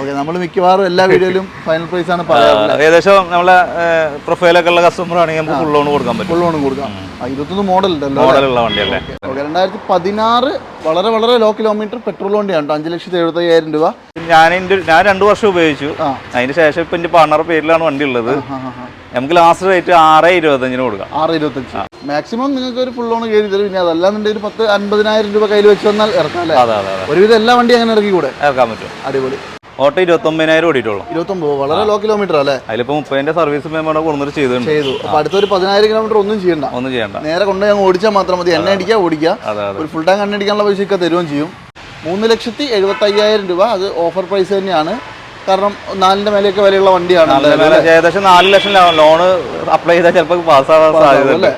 Okay നമ്മൾ മിക്കവാറും എല്ലാ വീഡിയോയിലും ഫൈനൽ പ്രൈസ് ആണ് പറയാറുള്ളത്. ഏകദേശം നമ്മളെ പ്രൊഫൈലൊക്കെ ഉള്ള കസ്റ്റമർ ആണെങ്കിൽ നമുക്ക് ഫുൾ ലോൺ കൊടുക്കാൻ പറ്റും. ഫുൾ ലോൺ കൊടുക്കാം. ഇരുപത്തൊന്ന് മോഡൽ ഉണ്ടല്ലോ മോഡലുള്ള വണ്ടിയല്ലേ ഓക്കെ രണ്ടായിരത്തി പതിനാറ് വളരെ വളരെ ലോ കിലോമീറ്റർ പെട്രോൾ വണ്ടിയാണ് അഞ്ച് ലക്ഷത്തി എഴുപത്തി അയ്യായിരം രൂപ. ഞാൻ ഞാൻ രണ്ടു വർഷം ഉപയോഗിച്ചു. അതിന് ശേഷം ഇപ്പൊ എന്റെ പാർട്ണർ പേരിലാണ് വണ്ടി ഉള്ളത്. നമുക്ക് ലാസ്റ്റ് റേറ്റ് ആറ് ഇരുപത്തഞ്ചിന് കൊടുക്കാം. ആറ് ഇരുപത്തഞ്ച്. മാക്സിമം നിങ്ങൾക്ക് ഒരു ഫുൾ ലോൺ കയറി തരും. ഇനി അതല്ലാന്നുണ്ടെങ്കിൽ ഒരു പത്ത് അൻപതിനായിരം രൂപ കയ്യിൽ വെച്ച് വന്നാൽ ഇറക്കാം അല്ലേ? അതെ അതെ അതെ. ഒരുവിധം എല്ലാ വണ്ടി അങ്ങനെ ഇറക്കി കൂടെ ഇറക്കാൻ പറ്റും. അടിപൊളി. ഓട്ടോ ഇരുപത്തൊമ്പതിനായിരം ഓടിയിട്ടുള്ളൂ. ഇരുപത്തൊമ്പത് വളരെ ലോ കിലോമീറ്റർ അല്ലേ? അതിലിപ്പോ മുപ്പതിന്റെ സർവീസ് മെമ്പർ കൊടുത്തിട്ട് ചെയ്തിട്ടുണ്ട്. ചെയ്തു. അപ്പൊ അടുത്തൊരു പതിനായിരം കിലോമീറ്റർ ഒന്നും ചെയ്യണ്ട. ഒന്നും ചെയ്യണ്ട. നേരെ കൊണ്ട് ഞങ്ങൾ ഓടിച്ചാൽ മാത്രം മതി. എണ്ണ അടിക്കുക ഓടിക്കുക ഒരു ഫുൾ ടാങ്ക് എണ്ണ അടിക്കാനുള്ള പൈസ ഒക്കെ തരുകയും ചെയ്യും. മൂന്ന് ലക്ഷത്തി എഴുപത്തി അയ്യായിരം രൂപ. അത് ഓഫർ പ്രൈസ് തന്നെയാണ്. കാരണം നാലിന്റെ മേലെയൊക്കെ വിലയുള്ള വണ്ടിയാണ്. ഏകദേശം നാല് ലക്ഷം ലോൺ അപ്ലൈ ചെയ്താൽ ചിലപ്പോൾ പാസ്സാവാൻ സാധ്യത അല്ലേ?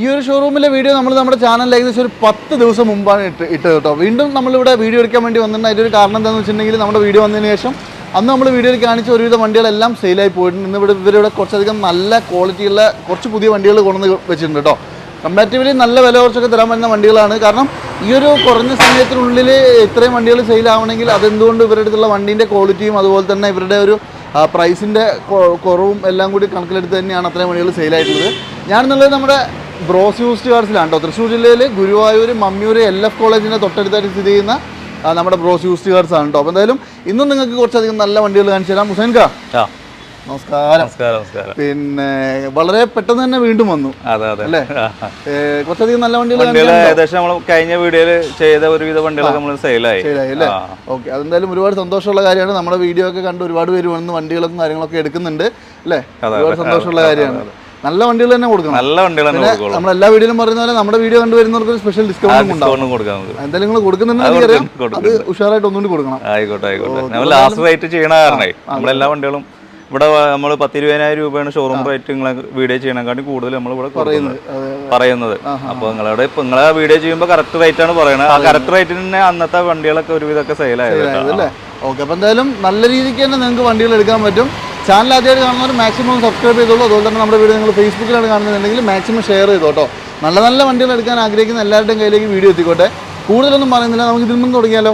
ഈ ഒരു ഷോറൂമിലെ വീഡിയോ നമ്മൾ നമ്മുടെ ചാനലിൽ ഏകദേശം ഒരു പത്ത് ദിവസം മുമ്പാണ് ഇട്ട് ഇട്ടത് കേട്ടോ. വീണ്ടും നമ്മളിവിടെ വീഡിയോ എടുക്കാൻ വേണ്ടി വന്നിട്ടുണ്ട് അതിന്റെ ഒരു കാരണം എന്താണെന്ന് വെച്ചിട്ടുണ്ടെങ്കിൽ നമ്മുടെ വീഡിയോ വന്നതിന് ശേഷം അന്ന് നമ്മൾ വീഡിയോയിൽ കാണിച്ച ഒരുവിധ വണ്ടികളെല്ലാം സെയിലായി പോയിട്ടുണ്ട്. ഇന്ന് ഇവിടെ ഇവരിവിടെ കുറച്ചധികം നല്ല ക്വാളിറ്റിയുള്ള കുറച്ച് പുതിയ വണ്ടികൾ കൊണ്ടുവന്ന് വെച്ചിട്ടുണ്ട് കേട്ടോ. കമ്പാരിറ്റീവ്ലി നല്ല വില കുറച്ചൊക്കെ തരാൻ പറ്റുന്ന വണ്ടികളാണ്. കാരണം ഈ ഒരു കുറഞ്ഞ സമയത്തിനുള്ളിൽ ഇത്രയും വണ്ടികൾ സെയിലാവണമെങ്കിൽ അതെന്തുകൊണ്ട് ഇവരുടെ അടുത്തുള്ള വണ്ടീന്റെ ക്വാളിറ്റിയും അതുപോലെ തന്നെ ഇവരുടെ ഒരു പ്രൈസിന്റെ കുറവും എല്ലാം കൂടി കണക്കിലെടുത്ത് തന്നെയാണ് അത്രയും വണ്ടികൾ സെയിലായിട്ടുള്ളത് ഞാനെന്നുള്ളത് നമ്മുടെ ബ്രോസ് യൂസ്ഡ് കാർസിലാണ് കേട്ടോ. തൃശ്ശൂർ ജില്ലയിൽ ഗുരുവായൂർ മമ്മിയൂർ എൽ എഫ് കോളേജിന്റെ തൊട്ടടുത്തായിട്ട് സ്ഥിതി ചെയ്യുന്ന നമ്മുടെ ബ്രോസ് യൂസ്ഡ് കാർസ് ആണ് കേട്ടോ. അപ്പോൾ എന്തായാലും ഇന്നും നിങ്ങൾക്ക് കുറച്ചധികം നല്ല വണ്ടികൾ കാണിച്ചു തരാം. ഹുസൈൻ കാ നമസ്കാരം. നമസ്കാരം നമസ്കാരം. പിന്നെ വളരെ പെട്ടെന്ന് തന്നെ വീണ്ടും വന്നു. അതെ അതെ. അല്ലേ? കുറച്ചധികം നല്ല വണ്ടികൾ ഏകദേശം നമ്മൾ കഴിഞ്ഞ വീഡിയോയിൽ ചെയ്ത ഒരുവിധ വണ്ടികളൊക്കെ നമ്മൾ സെയിലായി. അല്ലേ? ഓക്കെ അതെന്തായാലും ഒരുപാട് സന്തോഷമുള്ള കാര്യമാണ്. നമ്മുടെ വീഡിയോ ഒക്കെ കണ്ട് ഒരുപാട് പേര് വന്ന് വണ്ടികളൊക്കെ കാര്യങ്ങളൊക്കെ എടുക്കുന്നുണ്ട് അല്ലേ? ഒരുപാട് സന്തോഷമുള്ള കാര്യമാണ്. നല്ല വണ്ടികൾ തന്നെ കൊടുക്കണം. നല്ല വണ്ടികൾ തന്നെ കൊടുക്കുള്ളൂ. നമ്മൾ എല്ലാ വീഡിയോയിലും പറയുന്ന പോലെ നമ്മുടെ വീഡിയോ കണ്ടുവരുന്നവർക്ക് ഒരു സ്പെഷ്യൽ ഡിസ്കൗണ്ട് ഉണ്ടാവും ഡിസ്കൗണ്ടും കൊടുക്കാം എന്തായാലും നിങ്ങൾ കൊടുക്കുന്നുണ്ടെങ്കിൽ അത് ഉഷാറായിട്ട് ഒന്നുകൂടി കൊടുക്കണം. ആയിക്കോട്ടെ ആയിക്കോട്ടെ. നമ്മൾ ലാസ്റ്റ് റേറ്റ് ചെയ്യണ കാരണേ നമ്മളെല്ലാ വണ്ടികളും ഇവിടെ നമ്മൾ പത്തിരുപതിനായിരം രൂപയാണ് ഷോറൂം റേറ്റ് നിങ്ങളെ വീഡിയോ ചെയ്യണേക്കാട്ടി കൂടുതൽ നമ്മൾ ഇവിടെ പറയുന്നത് അപ്പൊ നിങ്ങളുടെ ഇപ്പൊ നിങ്ങളെ വീഡിയോ ചെയ്യുമ്പോൾ കറക്റ്റ് റേറ്റ് ആണ് പറയുന്നത് ആ കറക്റ്റ് റേറ്റിന് തന്നെ അന്നത്തെ വണ്ടികളൊക്കെ ഒരുവിധമൊക്കെ സെയിലായത് ഓക്കെ അപ്പോൾ എന്തായാലും നല്ല രീതിക്ക് തന്നെ നിങ്ങൾക്ക് വണ്ടികൾ എടുക്കാൻ പറ്റും. ചാനൽ ആദ്യമായിട്ട് കാണുന്നവർ മാക്സിമം സബ്സ്ക്രൈബ് ചെയ്തോളൂ. അതുപോലെ തന്നെ നമ്മുടെ വീഡിയോ നിങ്ങൾ ഫേസ്ബുക്കിലാണ് കാണുന്നുണ്ടെങ്കിൽ മാക്സിമം ഷെയർ ചെയ്തോട്ടോ നല്ല നല്ല വണ്ടികൾ എടുക്കാൻ ആഗ്രഹിക്കുന്ന എല്ലാവരുടെയും കയ്യിലേക്ക് വീഡിയോ എത്തിക്കോട്ടെ. കൂടുതലൊന്നും പറയുന്നില്ല. നമുക്ക് ഇതിൽ നിന്ന് തുടങ്ങിയാലോ?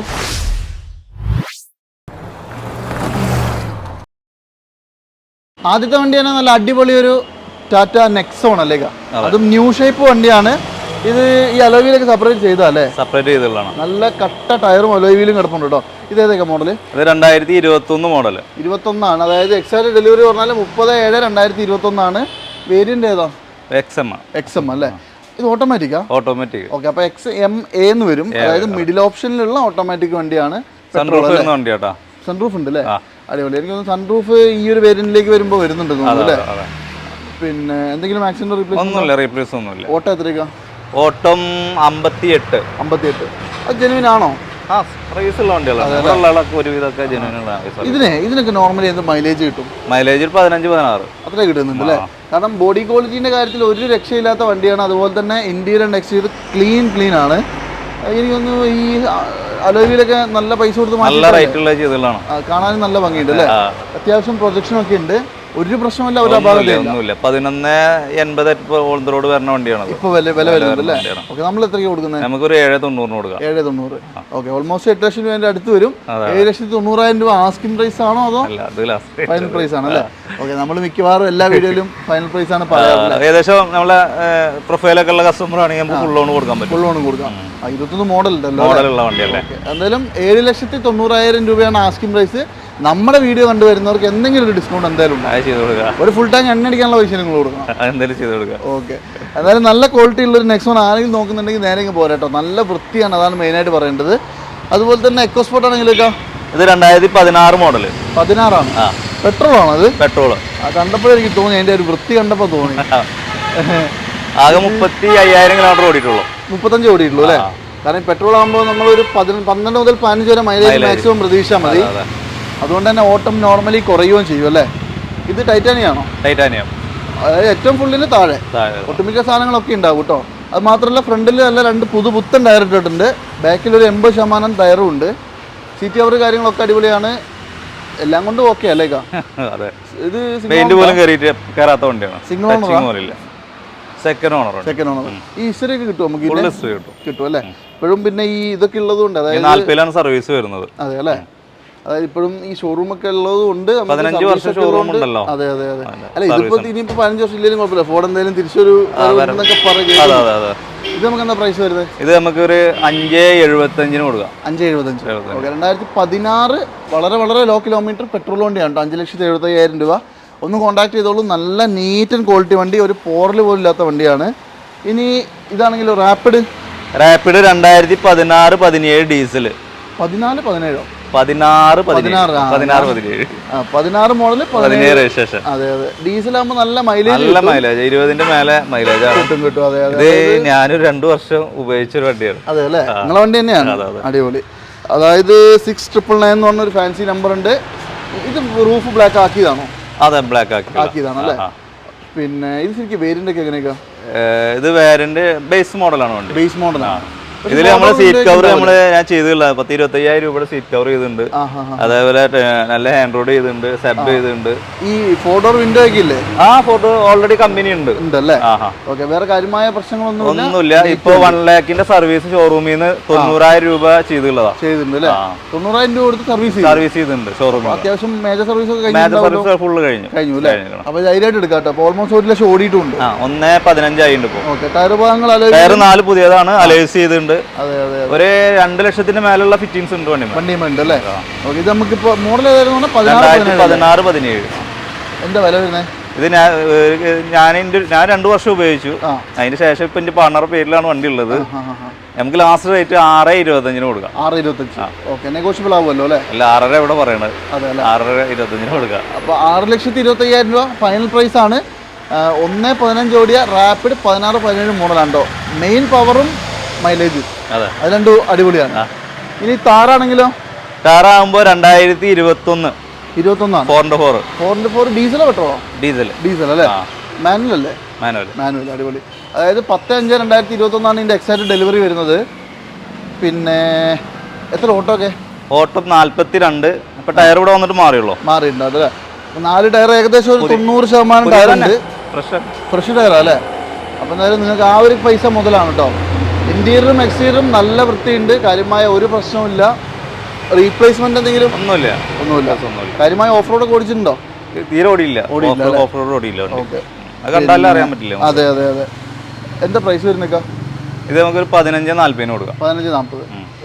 ആദ്യത്തെ വണ്ടി തന്നെ നല്ല അടിപൊളി ഒരു ടാറ്റ നെക്സോൺ അല്ലേക്കാ? അതും. ന്യൂ ഷേപ്പ് വണ്ടിയാണ്. ഇത് ഈ അലോവിയിലൊക്കെ സെപ്പറേറ്റ് ചെയ്താ അല്ലേ? സെപ്പറേറ്റ് ചെയ്തുള്ളതാണ്. നല്ല കട്ട ടയറും അലോവിയിലും കിടപ്പുണ്ട് കേട്ടോ. ഇത് ഏതൊക്കെ മോഡൽ ഇത് രണ്ടായിരത്തി ഇരുപത്തി ഒന്ന് മോഡൽ ഇരുപത്തൊന്നാണ്. അതായത് എക്സാക്ട് ഡെലിവറി പറഞ്ഞാൽ മുപ്പത് ഏഴ് രണ്ടായിരത്തി ഇരുപത്തൊന്നാണ് വേരിയന്റ് ഏതാ? എക്സ് എം എക്സ് എം അല്ലേ? ഇത് ഓട്ടോമാറ്റിക്കാ ഓട്ടോമാറ്റിക് ഓക്കെ അപ്പൊ എക്സ് എം എ എന്ന് വരും. അതായത് മിഡിൽ ഓപ്ഷനിലുള്ള ഓട്ടോമാറ്റിക് വണ്ടിയാണ് സൺറൂഫ് ഉണ്ട് അല്ലേ. അടിപൊളി. എനിക്ക് തോന്നുന്നു സൺറൂഫ് ഈ ഒരു വേരിയന്റിലേക്ക് വരുമ്പോൾ വരുന്നുണ്ട് തോന്നുന്നു അല്ലേ? പിന്നെ എന്തെങ്കിലും ആക്സിഡന്റ് റീപ്ലേസ് ഒന്നുമില്ല റീപ്ലേസ് ഒന്നുമില്ല. ഓട്ടോ എത്രയ്ക്കാ ഓട്ടം അമ്പത്തി എട്ട് അമ്പത്തി എട്ട് അത് ജെനുവിൻ ആണോ? ആ റേസ് ഉള്ള വണ്ടികളാണ്. ഒരുവിധമൊക്കെ ജനുവിനുള്ള ഇതിനെ ഇതിനൊക്കെ നോർമലി എന്ത് മൈലേജ് കിട്ടും? മൈലേജ് ഒരു പതിനഞ്ച് പതിനാറ്. അത്രേ കിട്ടുന്നുണ്ട് അല്ലേ? കാരണം ബോഡി ക്വാളിറ്റീന്റെ കാര്യത്തിൽ ഒരു രക്ഷയില്ലാത്ത വണ്ടിയാണ്. അതുപോലെ തന്നെ interior and exterior clean clean ആണ്. എനിക്കൊന്ന് ഈ അലോവിയിലൊക്കെ നല്ല പൈസ കൊടുത്ത് നല്ല റേറ്റുള്ള ചെയ്തുള്ളതാണ് കാണാനും നല്ല ഭംഗിയുണ്ട് അല്ലേ? അത്യാവശ്യം പ്രൊജക്ഷൻ ഒക്കെ ഉണ്ട്. ഒരു പ്രശ്നമല്ല ഒരു അപകടമില്ല പതിനൊന്ന് എൺപത് ഓൺ റോഡ് വരുന്ന വണ്ടിയാണ് ഇപ്പൊ വില വില വരുന്നുണ്ട് അല്ലേ. ഓക്കെ നമ്മൾ എത്രയ്ക്ക് കൊടുക്കുന്നത്? നമുക്കൊരു ഏഴ് തൊണ്ണൂറിന് കൊടുക്കാം. ഏഴ് തൊണ്ണൂറ്. ഓക്കെ ഓൾമോസ്റ്റ് എട്ട് ലക്ഷം രൂപ അടുത്ത് വരും. ഏഴ് ലക്ഷത്തി തൊണ്ണൂറായിരം രൂപ ആസ്കിംഗ് പ്രൈസ് ആണോ അതോ ഫൈനൽ പ്രൈസ് ആണ്. അല്ലേ? ഓക്കെ നമ്മൾ മിക്കവാറും എല്ലാ വീഡിയോയിലും ഫൈനൽ പ്രൈസ് ആണ് പറയാറുള്ളത്. ഏകദേശം നമ്മളെ പ്രൊഫൈലൊക്കെ ഉള്ള കസ്റ്റമർ ആണെങ്കിൽ നമുക്ക് ഫുൾ ലോൺ കൊടുക്കാൻ പറ്റും. ഫുൾ ലോൺ കൊടുക്കാം. ഇരുപത്തൊന്ന് മോഡൽ ഉണ്ടല്ലോ മോഡലുള്ള വണ്ടിയല്ലേ എന്തായാലും ഏഴ് ലക്ഷത്തി തൊണ്ണൂറായിരം രൂപയാണ് ആസ്കിംഗ് പ്രൈസ് നമ്മുടെ വീഡിയോ കണ്ടുവരുന്നവർക്ക് എന്തെങ്കിലും ഒരു ഡിസ്കൗണ്ട് എന്തായാലും ഉണ്ട്. അത് ചെയ്ത് കൊടുക്കുക. ഒരു ഫുൾ ടാങ്ക് എണ്ണ അടിക്കാനുള്ള പൈസ നിങ്ങൾ കൊടുക്കണം. എന്തായാലും ചെയ്ത് കൊടുക്കുക. ഓക്കെ എന്തായാലും നല്ല ക്വാളിറ്റി ഉള്ള ഒരു നെക്സോൺ ആരെങ്കിലും നോക്കുന്നുണ്ടെങ്കിൽ നേരെ പോരാട്ടോ നല്ല വൃത്തിയാണ് അതാണ് മെയിനായിട്ട് പറയേണ്ടത്. അതുപോലെ തന്നെ എക്കോസ്പോർട്ട് ആണെങ്കിലൊക്കെ ഇത്. രണ്ടായിരത്തി പതിനാറ് മോഡൽ പതിനാറാണ്. പെട്രോൾ ആണ് അത് പെട്രോൾ കണ്ടപ്പോഴേ എനിക്ക് തോന്നി അതിന്റെ ഒരു വൃത്തി കണ്ടപ്പോൾ തോന്നി. ആകെ മുപ്പത്തി അയ്യായിരം കിലോമീറ്റർ ഓടിയിട്ടുള്ളൂ. മുപ്പത്തഞ്ച് ഓടിയിട്ടുള്ളൂ അല്ലേ? കാരണം പെട്രോൾ ആകുമ്പോൾ നമ്മൾ ഒരു പന്ത്രണ്ട് മുതൽ പതിനഞ്ച് വരെ മൈലേജ് മാക്സിമം പ്രതീക്ഷിച്ചാൽ മതി. അതുകൊണ്ട് തന്നെ ഓട്ടം നോർമലി കുറയുകയും ചെയ്യും അല്ലേ? ഇത് ടൈറ്റാനിയാണോ ടൈറ്റാനിയം അതായത് ഏറ്റവും ഫുള്ളിന് താഴെ. ഒട്ടുമിക്ക സാധനങ്ങളൊക്കെ ഉണ്ടാവും കേട്ടോ. അത് മാത്രമല്ല ഫ്രണ്ടിൽ നല്ല രണ്ട് പുതു പുത്തൻ ടയർ ഇട്ടിട്ടുണ്ട്. ബാക്കിൽ ഒരു എൺപത് ശതമാനം ടയറും ഉണ്ട്. സീറ്റ് കവർ കാര്യങ്ങളൊക്കെ അടിപൊളിയാണ്. എല്ലാം കൊണ്ടും ഓക്കെ അല്ലേ ഇത് പെയിന്റ് പോലും കയറിയിട്ട് കയറാത്ത വണ്ടിയാണ്. Single touching second owner second owner ഈ ഹിസ്റ്ററി ഒക്കെ കിട്ടും നമുക്ക് കിട്ടും. കിട്ടും അല്ലേ? ഇപ്പോഴും പിന്നെ ഈ ഇതൊക്കെ ഉള്ളതുകൊണ്ട് അതായത് നാല്പതിലാണ് സർവീസ് വരുന്നത്. അതെ അല്ലേ? അതായത് ഇപ്പോഴും ഈ ഷോറൂം ഒക്കെ ഉള്ളത് കൊണ്ട് നമുക്ക് പതിനഞ്ച് വർഷം ഒക്കെ ഉണ്ടല്ലോ. അതെ അതെ അതെ. അല്ല ഇതിപ്പോ ഇനിയിപ്പോ പതിനഞ്ച് വർഷം ഇല്ലെങ്കിലും കുഴപ്പമില്ല. ഫോൺ എന്തായാലും തിരിച്ചൊരു ഇത് നമുക്ക് എന്താ പ്രൈസ് വരുന്നത്? ഇത് നമുക്ക് ഒരു അഞ്ച് എഴുപത്തഞ്ചിന് കൊടുക്കാം. അഞ്ച് എഴുപത്തഞ്ച്. രണ്ടായിരത്തി പതിനാറ് വളരെ വളരെ ലോ കിലോമീറ്റർ പെട്രോൾ വണ്ടിയാണ് കേട്ടോ. അഞ്ച് ലക്ഷത്തി എഴുപത്തയ്യായിരം രൂപ. ഒന്ന് കോൺടാക്ട് ചെയ്തോളൂ. നല്ല നീറ്റ് ആൻഡ് ക്വാളിറ്റി വണ്ടി. ഒരു പോറൽ പോലും ഇല്ലാത്ത വണ്ടിയാണ്. ഇനി ഇതാണെങ്കിൽ റാപ്പിഡ് റാപ്പിഡ് രണ്ടായിരത്തി പതിനാറ് പതിനേഴ് ഡീസൽ പതിനാല് പതിനേഴോ? പതിനാറ് പതിനാറ്. പതിനാറ് പതിനേഴ്. പതിനാറ് മോഡൽ പതിനേഴ്. രജിസ്ട്രേഷൻ അതെ അതെ. ഡീസൽ ആകുമ്പോൾ നല്ല മൈലേജ് നല്ല മൈലേജ് ഇരുപതിന്റെ മേലെ മൈലേജ് കിട്ടും കിട്ടും. അതെ അതെ. ഇത് ഞാനൊരു രണ്ടു വർഷം ഉപയോഗിച്ച ഒരു വണ്ടിയാണ്. അതെ അല്ലേ? നിങ്ങളെ വണ്ടി തന്നെയാണ്? അടിപൊളി. അതായത് സിക്സ് ട്രിപ്പിൾ നയൻ എന്ന് പറഞ്ഞൊരു ഫാൻസി നമ്പർ ഉണ്ട്. ഇത് റൂഫ് ബ്ലാക്ക് ആക്കിയതാണോ? അതെ ബ്ലാക്ക് ആക്കി ആക്കിയതാണ് അല്ലേ? പിന്നെ ഇത് ശരിക്കും വേരിയന്റ് ഒക്കെ എങ്ങനെയൊക്കെ ഇത് വേരിന്റെ ബേസ് മോഡലാണ് വണ്ടി. ബേസ് മോഡലാണ് ഇതിൽ നമ്മൾ സീറ്റ് കവർ നമ്മൾ ഞാൻ ചെയ്തില്ല പത്ത് ഇരുപത്തി അയ്യായിരം രൂപയുടെ സീറ്റ് കവർ ചെയ്തിട്ടുണ്ട് അതേപോലെ നല്ല ഹാൻഡ് റോഡ് ചെയ്തിട്ടുണ്ട് സെബ് ചെയ്തിട്ടുണ്ട്. ഈ ഫോട്ടോ വിൻഡോ ഒക്കെ ഇല്ലേ? ആ ഫോട്ടോ ഓൾറെഡി കമ്പനി ഉണ്ട്. ഉണ്ടല്ലേ? ഓക്കെ വേറെ കാര്യമായ പ്രശ്നങ്ങളൊന്നും ഒന്നുമില്ല. ഇപ്പൊ വൺ ലാഖിന്റെ സർവീസ് ഷോറൂമിൽ നിന്ന് തൊണ്ണൂറായിരം രൂപ ചെയ്തിട്ടുള്ളതാ. ചെയ്തിട്ടുണ്ട് അല്ലേ. തൊണ്ണൂറായിരം രൂപ കൊടുത്ത് സർവീസ് സർവീസ് ചെയ്തിട്ടുണ്ട് ഷോറൂമിൽ അത്യാവശ്യം മേജർ സർവീസ് ഒക്കെ കഴിഞ്ഞു സർവീസ് ഫുള്ള് കഴിഞ്ഞു. കഴിഞ്ഞു അല്ലേ. അപ്പൊ ധൈര്യമായിട്ട് എടുക്കാം കേട്ടോ. ഓൾമോസ്റ്റ് ഒരു ലക്ഷം ഓടിയിട്ടുണ്ട്. ഒന്നേ പതിനഞ്ചായിട്ടുണ്ട് ഇപ്പൊ. ടയർ ഭാഗങ്ങൾ ടയർ നാല് പുതിയതാണ്. അലേഴ്സ് ചെയ്തിട്ടുണ്ട്. അതെ ഒരു രണ്ട് ലക്ഷത്തിന് മേലുള്ള ഫിറ്റിംഗ്സ് ഉണ്ട് വണ്ടി വണ്ടിയുമുണ്ട് അല്ലേ? ഓക്കെ ഇത് നമുക്കിപ്പോ മോഡൽ ഏതായിരുന്നു പതിനാറ് പതിനാറ് പതിനേഴ്. എന്താ വില വരുന്നത് ഇത് ഞാൻ ഞാൻ എന്റെ ഞാൻ രണ്ടു വർഷം ഉപയോഗിച്ചു. അതിന് ശേഷം ഇപ്പൊ എന്റെ പാർട്ണർ പേരിലാണ് വണ്ടി ഉള്ളത്. നമുക്ക് ലാസ്റ്റ് റേറ്റ് ആറ് ഇരുപത്തഞ്ചിന് കൊടുക്കാം. ആറ് ഇരുപത്തഞ്ച്. ഓക്കെ നെഗോഷ്യബിൾ ആവുമല്ലോ അല്ലേ? അല്ല ആറര ഇവിടെ പറയണത് ആറര ഇരുപത്തഞ്ചിന് കൊടുക്കാം. അപ്പോൾ ആറ് ലക്ഷത്തി ഇരുപത്തി അയ്യായിരം രൂപ ഫൈനൽ പ്രൈസ് ആണ്. ഒന്ന് പതിനഞ്ച് ഓടിയ റാപ്പിഡ് പതിനാറ് പതിനേഴ് മോഡലാണ്ടോ മെയിൻ പവറും മൈലേജും അതെ. അത് രണ്ടും അടിപൊളിയാണ് ഇനി താറാണെങ്കിലോ? താറാകുമ്പോ രണ്ടായിരത്തി ഇരുപത്തി ഒന്ന് ഇരുപത്തൊന്നാണ്. ഫോറിന്റെ ഫോർ ഫോറിന്റെ ഫോർ ഡീസലോ പെട്രോളോ? ഡീസൽ. ഡീസൽ അല്ലേ? മാനുവൽ അല്ലേ മാനുവൽ. മാനുവൽ അടിപൊളി. അതായത് പത്ത് അഞ്ച് രണ്ടായിരത്തി ഇരുപത്തൊന്നാണ് ഇതിന്റെ എക്സാക്ട് ഡെലിവറി വരുന്നത്. പിന്നെ എത്ര ഓട്ടോ ഒക്കെ ഓട്ടോ നാല്പത്തി രണ്ട് ഇപ്പൊ ടയർ ഇവിടെ വന്നിട്ട് മാറിയുള്ളൂ. മാറിയിട്ടുണ്ട് അതല്ലേ? നാല് ടയർ ഏകദേശം ഒരു തൊണ്ണൂറ് ശതമാനം ടയർ ഉണ്ട്. ഫ്രഷ്. ഫ്രഷ് ടയർ അല്ലേ അപ്പൊ എന്തായാലും നിങ്ങൾക്ക് ആ ഒരു പൈസ മുതലാണ് കേട്ടോ ഇന്റീരിയറും എക്സ്റ്റീരിയറും നല്ല വൃത്തിയുണ്ട്. കാര്യമായ ഒരു പ്രശ്നവുമില്ല. റീപ്ലേസ്മെന്റ് എന്തെങ്കിലും? ഒന്നുമില്ല. ഒന്നുമില്ല. ഒന്നുമില്ല കാര്യമായ ഓഫ് റോഡ് ഒക്കെ ഓടിച്ചിട്ടുണ്ടോ? തീരെ ഓടിയില്ല. ഓഫ് റോഡ് ഓടിയില്ല കണ്ടാലും അറിയാൻ പറ്റില്ല അതെ അതെ അതെ. എന്താ പ്രൈസ് വരുന്നേക്ക? ഇത് നമുക്കൊരു പതിനഞ്ച് നാല്പതിന് കൊടുക്കാം. പതിനഞ്ച് നാൽപ്പത്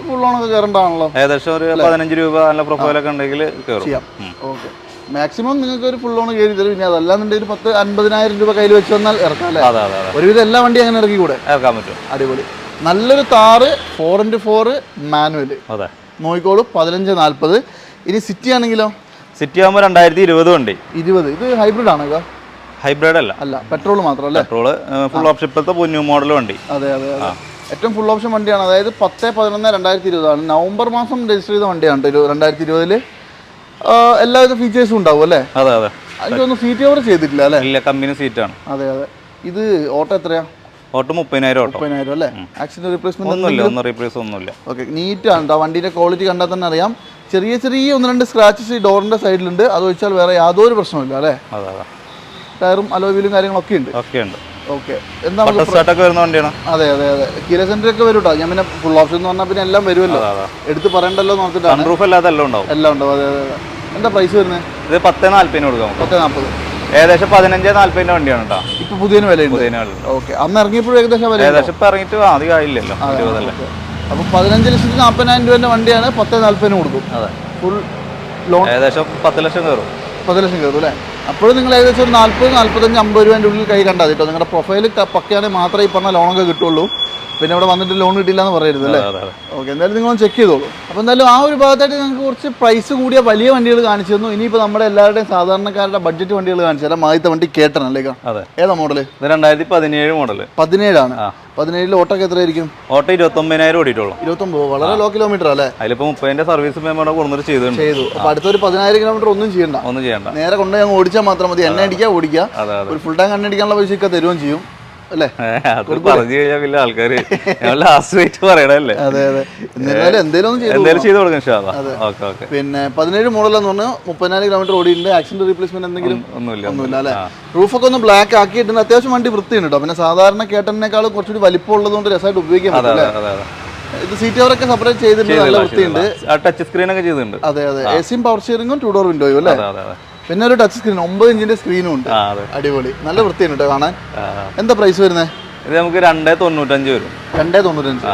ഫുൾ ഓണൊക്കെ കയറണ്ടാണല്ലോ ഏകദേശം ഒരു പതിനഞ്ച് രൂപ നല്ല പ്രൊഫൈലൊക്കെ ഉണ്ടെങ്കിൽ കയറും ചെയ്യാം. ഓക്കെ. മാക്സിമം നിങ്ങൾക്ക് ഒരു ഫുൾ ഓൺ കയറി തരും. പിന്നെ അതല്ലാന്നുണ്ടെങ്കിൽ ഒരു പത്ത് അൻപതിനായിരം രൂപ കയ്യിൽ വെച്ച് വന്നാൽ ഇറക്കാം അല്ലേ? ഒരുവിധം എല്ലാ വണ്ടി അങ്ങനെ ഇറക്കി കൂടെ ഇറക്കാൻ പറ്റും. അടിപൊളി. നല്ലൊരു Thar four into four manual അതെ. നോക്കിക്കോളൂ പതിനഞ്ച് നാൽപ്പത് ഇനി സിറ്റി ആണെങ്കിലോ? സിറ്റി ആകുമ്പോൾ രണ്ടായിരത്തി ഇരുപത് വണ്ടി ഇരുപത്. ഇത് ഹൈബ്രിഡ് ആണ് ഹൈബ്രിഡ് അല്ല. അല്ല പെട്രോൾ മാത്രം അല്ലേ? പെട്രോൾ ഫുൾ ഓപ്ഷൻ ഇപ്പോഴത്തെ ന്യൂ മോഡൽ വണ്ടി അതെ അതെ ഏറ്റവും ഫുൾ ഓപ്ഷൻ വണ്ടിയാണ്. അതായത് പത്ത് പതിനൊന്ന് രണ്ടായിരത്തി ഇരുപതാണ് നവംബർ മാസം രജിസ്റ്റർ ചെയ്ത വണ്ടിയാണ് രണ്ടായിരത്തി ഇരുപതിൽ. എല്ലാവിധ ഫീച്ചേഴ്സും ഉണ്ടാവും അല്ലേ? അതെ അതെ. അതിന്റെ ഒന്നും സീറ്റ് കവർ ചെയ്തിട്ടില്ല അല്ലേ? ഇല്ല കമ്പനി സീറ്റാണ് അതെ അതെ. ഇത് ഓട്ടോ എത്രയാ? ഓട്ടോ മുപ്പതിനായിരം ഓട്ടോ. മുപ്പതിനായിരം അല്ലേ? ആക്സിഡന്റ് റീപ്ലേസ്മെന്റ് ഒന്നുമില്ല ഒന്നും റീപ്ലേസ് ഒന്നുമില്ല. ഓക്കെ നീറ്റ് ആണ് വണ്ടിയുടെ ക്വാളിറ്റി കണ്ടാൽ തന്നെ അറിയാം. ചെറിയ ചെറിയ ഒന്ന് രണ്ട് സ്ക്രാച്ചസ് ഈ ഡോറിന്റെ സൈഡിലുണ്ട് അത് ഒഴിച്ചാൽ വേറെ യാതൊരു പ്രശ്നമില്ല അല്ലേ? അതെ അതെ. ടയറും അലോവിലും കാര്യങ്ങളൊക്കെ ഉണ്ട്. ഒക്കെ ഉണ്ട്. ഓക്കെ എന്താ വരുന്ന വണ്ടിയാണ്? അതെ അതെ അതെ. കീര സെന്റർ ഒക്കെ വരും കേട്ടോ ഞാൻ പിന്നെ ഫുൾ ഓപ്ഷൻ എന്ന് പറഞ്ഞാൽ പിന്നെ എല്ലാം വരുമല്ലോ. എടുത്ത് പറയണ്ടല്ലോ എല്ലാം ഉണ്ടാവും. എല്ലാം ഉണ്ടാവും അതെ അതെ എന്താ പ്രൈസ് വരുന്നത്? ഇത് പത്ത് നാല്പതിന് കൊടുക്കാം. പത്ത് നാൽപ്പത് ഏകദേശം പതിനഞ്ച് നാല്പതിന്റെ വണ്ടിയാണ് കേട്ടോ ഇപ്പൊ പുതിയ വില ഓക്കെ. അന്ന് ഇറങ്ങിയപ്പോഴും ഏകദേശം വില ഏകദേശം ഇപ്പൊ ഇറങ്ങിയിട്ട് അധികം ആയില്ലല്ലോ ഇരുപതല്ലേ അപ്പൊ പതിനഞ്ച് ലക്ഷത്തി നാൽപ്പതിനായിരം രൂപന്റെ വണ്ടിയാണ് പത്ത് നാല്പതിന് കൊടുക്കും. അതെ. ഫുൾ ലോൺ ഏകദേശം പത്ത് ലക്ഷം കയറും. പത്ത് ലക്ഷം കയറും അല്ലേ? അപ്പോഴും നിങ്ങൾ ഏകദേശം ഒരു നാൽപ്പത് നാൽപ്പത്തഞ്ച് അമ്പത് രൂപേന്റെ ഉള്ളിൽ കൈ കണ്ടാൽ കേട്ടോ നിങ്ങളുടെ പ്രൊഫൈൽ പക്കയാണെങ്കിൽ മാത്രമേ ഈ പറഞ്ഞ ലോണൊക്കെ കിട്ടുള്ളൂ. പിന്നെ ഇവിടെ വന്നിട്ട് ലോൺ കിട്ടില്ല എന്ന് പറയരുത് അല്ലേ? ഓക്കെ എന്തായാലും നിങ്ങൾ ചെക്ക് ചെയ്തോളൂ. അപ്പോൾ എന്തായാലും ആ ഒരു ഭാഗത്തായിട്ട് നിങ്ങൾക്ക് കുറച്ച് പ്രൈസ് കൂടിയ വലിയ വണ്ടികൾ കാണിച്ചു തന്നു. ഇനിയിപ്പോൾ നമ്മുടെ എല്ലാവരുടെയും സാധാരണക്കാരുടെ ബഡ്ജറ്റ് വണ്ടികൾ കാണിച്ചു തരാം. ആദ്യത്തെ വണ്ടി കേട്ടണം അല്ലേ അതെ. ഏതാ മോഡൽ ഇത് രണ്ടായിരത്തി പതിനേഴ് മോഡൽ പതിനേഴാണ്. പതിനേഴിൽ ഓട്ടോക്ക് എത്രയായിരിക്കും? ഓട്ടോ ഇരുപത്തൊമ്പതിനായിരം ഓടിയിട്ടുള്ളൂ. ഇരുപത്തൊമ്പത്. വളരെ ലോ കിലോമീറ്റർ അല്ലേ? അതിലിപ്പോ മുപ്പതിന്റെ സർവീസ് പേയ്മെന്റ് കൊടുത്തിട്ട് ചെയ്തു. ചെയ്തു അപ്പോൾ അടുത്തൊരു പതിനായിരം കിലോമീറ്റർ ഒന്നും ചെയ്യണ്ട. ഒന്നും ചെയ്യണ്ട. നേരെ കൊണ്ടുപോയി ഞങ്ങൾ ഓടിച്ചാൽ മാത്രം മതി. എണ്ണ അടിക്കുക ഓടിക്കുക. ഒരു ഫുൾ ടാങ്ക് എണ്ണ അടിക്കാനുള്ള ഒക്കെ തരുകയും ചെയ്യും. അല്ലേ? പറഞ്ഞു കഴിഞ്ഞാൽ പിന്നെ ആൾക്കാര് ലാസ്റ്റ് വെയിറ്റ് പറയണല്ലേ അതെ അതെ. എന്നിരുന്നാലും എന്തെങ്കിലും ഒന്ന് എന്തായാലും ചെയ്ത് കൊടുക്കാം പിന്നെ പതിനേഴ് മോഡലെന്ന് പറഞ്ഞാൽ മുപ്പതിനായിരം കിലോമീറ്റർ ഓടിയിട്ടുണ്ട്. ആക്സിഡന്റ് റീപ്ലേസ്മെന്റ് എന്തെങ്കിലും? ഒന്നുമില്ല ഒന്നുമില്ല. അല്ലേ? റൂഫൊക്കെ ഒന്ന് ബ്ലാക്ക് ആക്കിയിട്ടുണ്ട്. അത്യാവശ്യം വണ്ടി വൃത്തിയുണ്ട് കേട്ടോ പിന്നെ സാധാരണ കേട്ടനേക്കാൾ കുറച്ചുകൂടി വലിപ്പം ഉള്ളതുകൊണ്ട് രസമായിട്ട് ഉപയോഗിക്കാൻ പറ്റില്ല? ഇത് സീറ്റ് കവറൊക്കെ സെപ്പറേറ്റ് ചെയ്തിട്ടുണ്ട് നല്ല വൃത്തിയുണ്ട്. ടച്ച് സ്ക്രീൻ ഒക്കെ ചെയ്തിട്ടുണ്ട്. അതെ അതെ. എ സിയും പവർ സ്റ്റിയറിംഗും ടു ഡോർ വിൻഡോയും അല്ലേ? പിന്നെ ഒരു ടച്ച് സ്ക്രീൻ ഒമ്പത് ഇഞ്ചിന്റെ സ്ക്രീനും ഉണ്ട്. അടിപൊളി. നല്ല വൃത്തിയാണ് കേട്ടോ കാണാൻ. എന്താ പ്രൈസ് വരുന്നത് ഇത് നമുക്ക് രണ്ടേ തൊണ്ണൂറ്റഞ്ച് വരും. രണ്ടേ തൊണ്ണൂറ്റഞ്ച്.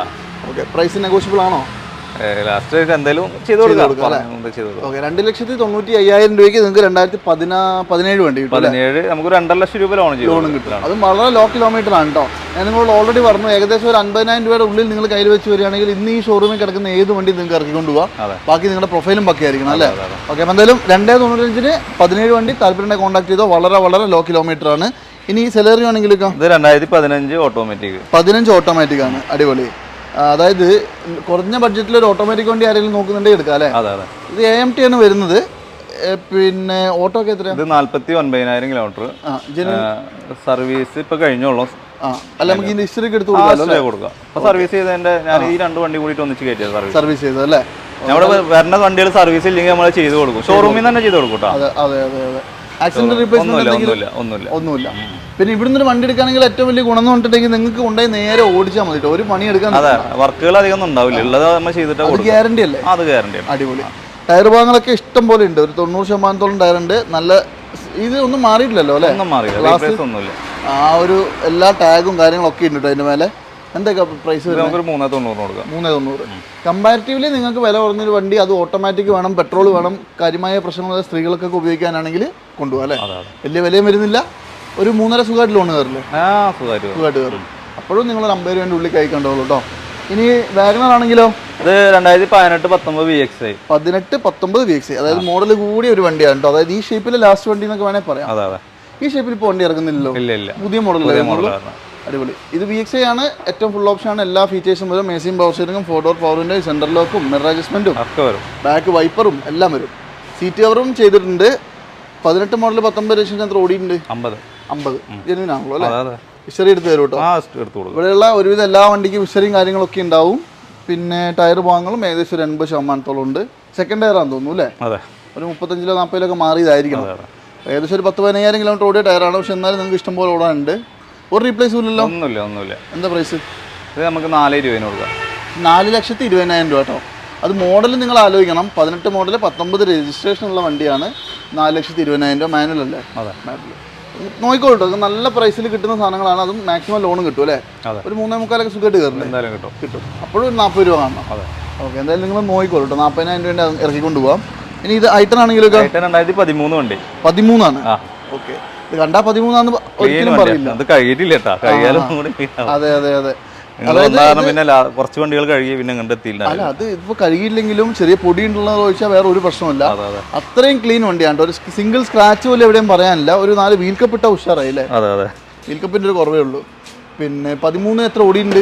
ഓക്കെ പ്രൈസ് നെഗോഷ്യബിൾ ആണോ? ലാസ്റ്റ് എന്തെങ്കിലും ചെയ്ത് കൊടുക്കാം. രണ്ട് ലക്ഷത്തി തൊണ്ണൂറ്റി അയ്യായിരം രൂപയ്ക്ക് നിങ്ങൾക്ക് രണ്ടായിരത്തി പതിനാ പതിനേഴ് വണ്ടി? പതിനേഴ് നമുക്ക് രണ്ടര ലക്ഷം രൂപ ലോൺ ലോണും കിട്ടും. അത് വളരെ ലോ കിലോമീറ്റർ ആണ് കേട്ടോ ഞാൻ നിങ്ങളോട് ഓൾറെഡി പറഞ്ഞു ഏകദേശം ഒരു അൻപതിനായിരം രൂപയുടെ ഉള്ളിൽ നിങ്ങൾ കയ്യിൽ വെച്ച് വരികയാണെങ്കിൽ ഇന്ന് ഈ ഷോറൂമിൽ കിടക്കുന്ന ഏത് വണ്ടി നിങ്ങൾക്ക് ഇറക്കിക്കൊണ്ട് പോവാം. ബാക്കി നിങ്ങളുടെ പ്രൊഫൈലും പക്കയായിരിക്കണം അല്ലേ? ഓക്കെ അപ്പം എന്തായാലും രണ്ടേ തൊണ്ണൂറ്റഞ്ചിന് പതിനേഴ് വണ്ടി താല്പര്യം കോൺടാക്ട് ചെയ്തോ വളരെ വളരെ ലോ കിലോമീറ്റർ ആണ്. ഇനി ഈ സെലറി ആണെങ്കിലും ഇത് രണ്ടായിരത്തി പതിനഞ്ച് ഓട്ടോമാറ്റിക് പതിനഞ്ച് ഓട്ടോമാറ്റിക് ആണ് അടിപൊളി. അതായത് കുറഞ്ഞ ബഡ്ജറ്റിൽ ഒരു ഓട്ടോമാറ്റിക് വണ്ടി ആരെങ്കിലും നോക്കുന്നുണ്ടെങ്കിൽ എടുക്കാം അല്ലേ? അതെ അതെ. ഇത് എ എം ടി ആണ് വരുന്നത്. പിന്നെ ഓട്ടോ ഒക്കെ എത്രയാണ് ഇത് നാല്പത്തി ഒൻപതിനായിരം കിലോമീറ്റർ സർവീസ് ഇപ്പൊ കഴിഞ്ഞോളൂ. അല്ല നമുക്ക് ഇതിന്റെ ഹിസ്റ്ററി എടുത്ത് കൊടുക്കാം സർവീസ് ചെയ്തതിന്റെ ഞാൻ ഈ രണ്ട് വണ്ടി കൂടിയിട്ട് ഒന്നിച്ച് കയറ്റിയത് സർവീസ് സർവീസ് ചെയ്തത് അല്ലേ? നമ്മുടെ വരണ വണ്ടികൾ സർവീസ് ഇല്ലെങ്കിൽ നമ്മൾ ചെയ്ത് കൊടുക്കും. ഷോറൂമിൽ തന്നെ ചെയ്ത് കൊടുക്കും കേട്ടോ അതെ അതെ അതെ അതെ. ആക്സിഡന്റ് റീപ്ലേസ്മെന്റ് ഒന്നുമില്ല ഒന്നുമില്ല പിന്നെ ഇവിടുന്ന് ഒരു വണ്ടി എടുക്കുകയാണെങ്കിൽ ഏറ്റവും വലിയ ഗുണം എന്ന് പറഞ്ഞിട്ടുണ്ടെങ്കിൽ നിങ്ങൾക്ക് കൊണ്ടുപോയി നേരെ ഓടിച്ചാൽ മതി ഒരു പണി എടുക്കാൻ അതെ വർക്കുകൾ അധികം ഉണ്ടാവില്ല. ഉള്ളത് നമ്മൾ ചെയ്തിട്ട് ഗ്യാരണ്ടി അല്ലേ? അത് ഗ്യാരണ്ടി അടിപൊളി. ടയർ ഭാഗങ്ങളൊക്കെ ഇഷ്ടം പോലെ ഉണ്ട്. ഒരു തൊണ്ണൂറ് ശതമാനത്തോളം ടയർ ഉണ്ട്. നല്ല ഇത് ഒന്നും മാറിയിട്ടില്ലല്ലോ അല്ലേ? ഒന്നും മാറിയില്ല. ആ ഒരു എല്ലാ ടാഗും കാര്യങ്ങളൊക്കെ ഉണ്ട് അതിന്റെ മേലെ. എന്തൊക്കെ പ്രൈസ് നമുക്കൊരു മൂന്നേ തൊണ്ണൂറിന് കൊടുക്കാം. മൂന്ന് തൊണ്ണൂറ്. കമ്പാരിറ്റീവ്ലി നിങ്ങൾക്ക് വില കുറഞ്ഞൊരു വണ്ടി അത് ഓട്ടോമാറ്റിക് വേണം പെട്രോൾ വേണം കാര്യമായ പ്രശ്നങ്ങളുള്ള സ്ത്രീകൾക്കൊക്കെ ഉപയോഗിക്കാനാണെങ്കിൽ കൊണ്ടുപോകാം അല്ലേ? വലിയ വിലയും വരുന്നില്ല. ഒരു മൂന്നര സുഖമായിട്ട് ലോൺ കയറില്ലേ? ആ സുഖമായിട്ട് കയറും. അപ്പോഴും നിങ്ങൾ ഒരു അമ്പത് രൂപേന്റെ ഉള്ളിൽ കൈ കണ്ടോളൂ കേട്ടോ ഇനി വാഗണർ ആണെങ്കിലോ ഇത് രണ്ടായിരത്തി പതിനെട്ട് പത്തൊമ്പത് വി എക്സ് ഐ പതിനെട്ട് പത്തൊമ്പത് വി എക്സ് അതായത് മോഡൽ കൂടിയ ഒരു വണ്ടിയാണ് കേട്ടോ അതായത് ഈ ഷേപ്പിലെ ലാസ്റ്റ് വണ്ടി എന്നൊക്കെ വേണേൽ പറയാം. ഈ ഷേപ്പിൽ ഇപ്പോൾ വണ്ടി ഇറങ്ങുന്നില്ലല്ലോ. ഇല്ല ഇല്ല. പുതിയ മോഡൽ അടിപൊളി. ഇത് വി എക്സ് ആണ്. ഏറ്റവും ഫുൾ ഓപ്ഷൻ ആണ്. എല്ലാ ഫീച്ചേഴ്സും വരും. മേസിയും പവർ സ്റ്റിയറിംഗും ഫോർ ഡോർ പവറിന്റെ സെന്റർ ലോക്കും മിറർ അഡ്ജസ്റ്റ്മെന്റും ഒക്കെ വരും. ബാക്ക് വൈപ്പറും എല്ലാം വരും. സീറ്റ് കവറും ചെയ്തിട്ടുണ്ട്. പതിനെട്ട് മോഡൽ പത്തൊമ്പത് ലക്ഷം ചന്ദ്ര ഓടിയിട്ടുണ്ട്. അമ്പത്. അമ്പത്. ജെനുവിൻ ആണല്ലോ അല്ലേ? വിഷറി എടുത്ത് തരും കേട്ടോ. ഇവിടെയുള്ള ഒരുവിധം എല്ലാ വണ്ടിക്കും വിഷറിയും കാര്യങ്ങളൊക്കെ ഉണ്ടാവും. പിന്നെ ടയർ ഭാഗങ്ങളും ഏകദേശം ഒരു എൺപത് ശതമാനത്തോളം ഉണ്ട്. സെക്കൻഡ് ടയർ ആണെന്ന് തോന്നുന്നു അല്ലേ? അതെ. ഒരു മുപ്പത്തഞ്ചിലോ നാൽപ്പതിലൊക്കെ മാറിയതായിരിക്കണം. അതെ അതെ. ഏകദേശം ഒരു പത്ത് പതിനയ്യായിരം കിലോമീറ്റർ ഓടിയ ടയറാണ് പക്ഷെ എന്നാലും നിങ്ങൾക്ക് ഇഷ്ടംപോലെ ഓടാനുണ്ട്. ഒരു റീപ്ലേസ് ഇല്ലല്ലോ? ഒന്നുമില്ല ഒന്നുമില്ല. എന്താ പ്രൈസ് ഇത് നമുക്ക് നാല് ഇരുപതിന് കൊടുക്കാം. നാല് ലക്ഷത്തി ഇരുപതിനായിരം രൂപ കേട്ടോ. അത് മോഡൽ നിങ്ങൾ ആലോചിക്കണം. പതിനെട്ട് മോഡൽ പത്തൊമ്പത് രജിസ്ട്രേഷൻ ഉള്ള വണ്ടിയാണ് നാല് ലക്ഷത്തി ഇരുപതിനായിരം രൂപ മാനുവൽ അല്ലേ? അതെ. മാനുവൽ നോക്കിക്കോട്ടോ നല്ല പ്രൈസിൽ കിട്ടുന്ന സാധനങ്ങളാണ്. അതും മാക്സിമം ലോൺ കിട്ടും അല്ലേ. ഒരു മൂന്നേ മുക്കാലൊക്കെ സുഖമായിട്ട് കയറില്ല? എന്തായാലും കിട്ടും. കിട്ടും. അപ്പോഴും ഒരു നാൽപ്പത് രൂപ കാണണം. അതെ. ഓക്കെ എന്തായാലും നിങ്ങൾ നോക്കിക്കോളൂ കേട്ടോ നാൽപ്പതിനായിരം രൂപ ഇറക്കിക്കൊണ്ട് പോവാം. ഇനി ഇത് ഐറ്റൻ ആണെങ്കിലും ആയിട്ട് രണ്ടായിരത്തി പതിമൂന്ന് വണ്ടി. പതിമൂന്നാണ്? ഓക്കെ ഇത് കണ്ടാ പതിമൂന്നാന്ന് ഒരിക്കലും പറയില്ല. അത് കഴിയിട്ടില്ല കേട്ടോ കഴിയാലും കൂടി clean ആവും. അതെ അതെ. അതെ പിന്നെ കുറച്ച് വണ്ടികൾ കഴുകി പിന്നെ കണ്ടെത്തിയില്ല അല്ല അത് ഇപ്പൊ കഴുകിയില്ലെങ്കിലും ചെറിയ പൊടി ഉണ്ടെന്ന് ചോദിച്ചാൽ വേറെ ഒരു പ്രശ്നമില്ല അതെ അതെ. അത്രയും ക്ലീൻ വണ്ടിയാണ് ഒരു സിംഗിൾ സ്ക്രാച്ച് പോലും എവിടെയും പറയാനില്ല. ഒരു നാല് വീൽ കപ്പ് ഇട്ട ഉഷാറായി അല്ലേ? അതെ അതെ. വീൽ കപ്പിന്റെ ഒരു കുറവേ ഉള്ളൂ. പിന്നെ പതിമൂന്ന് എത്ര ഓടി ഉണ്ട്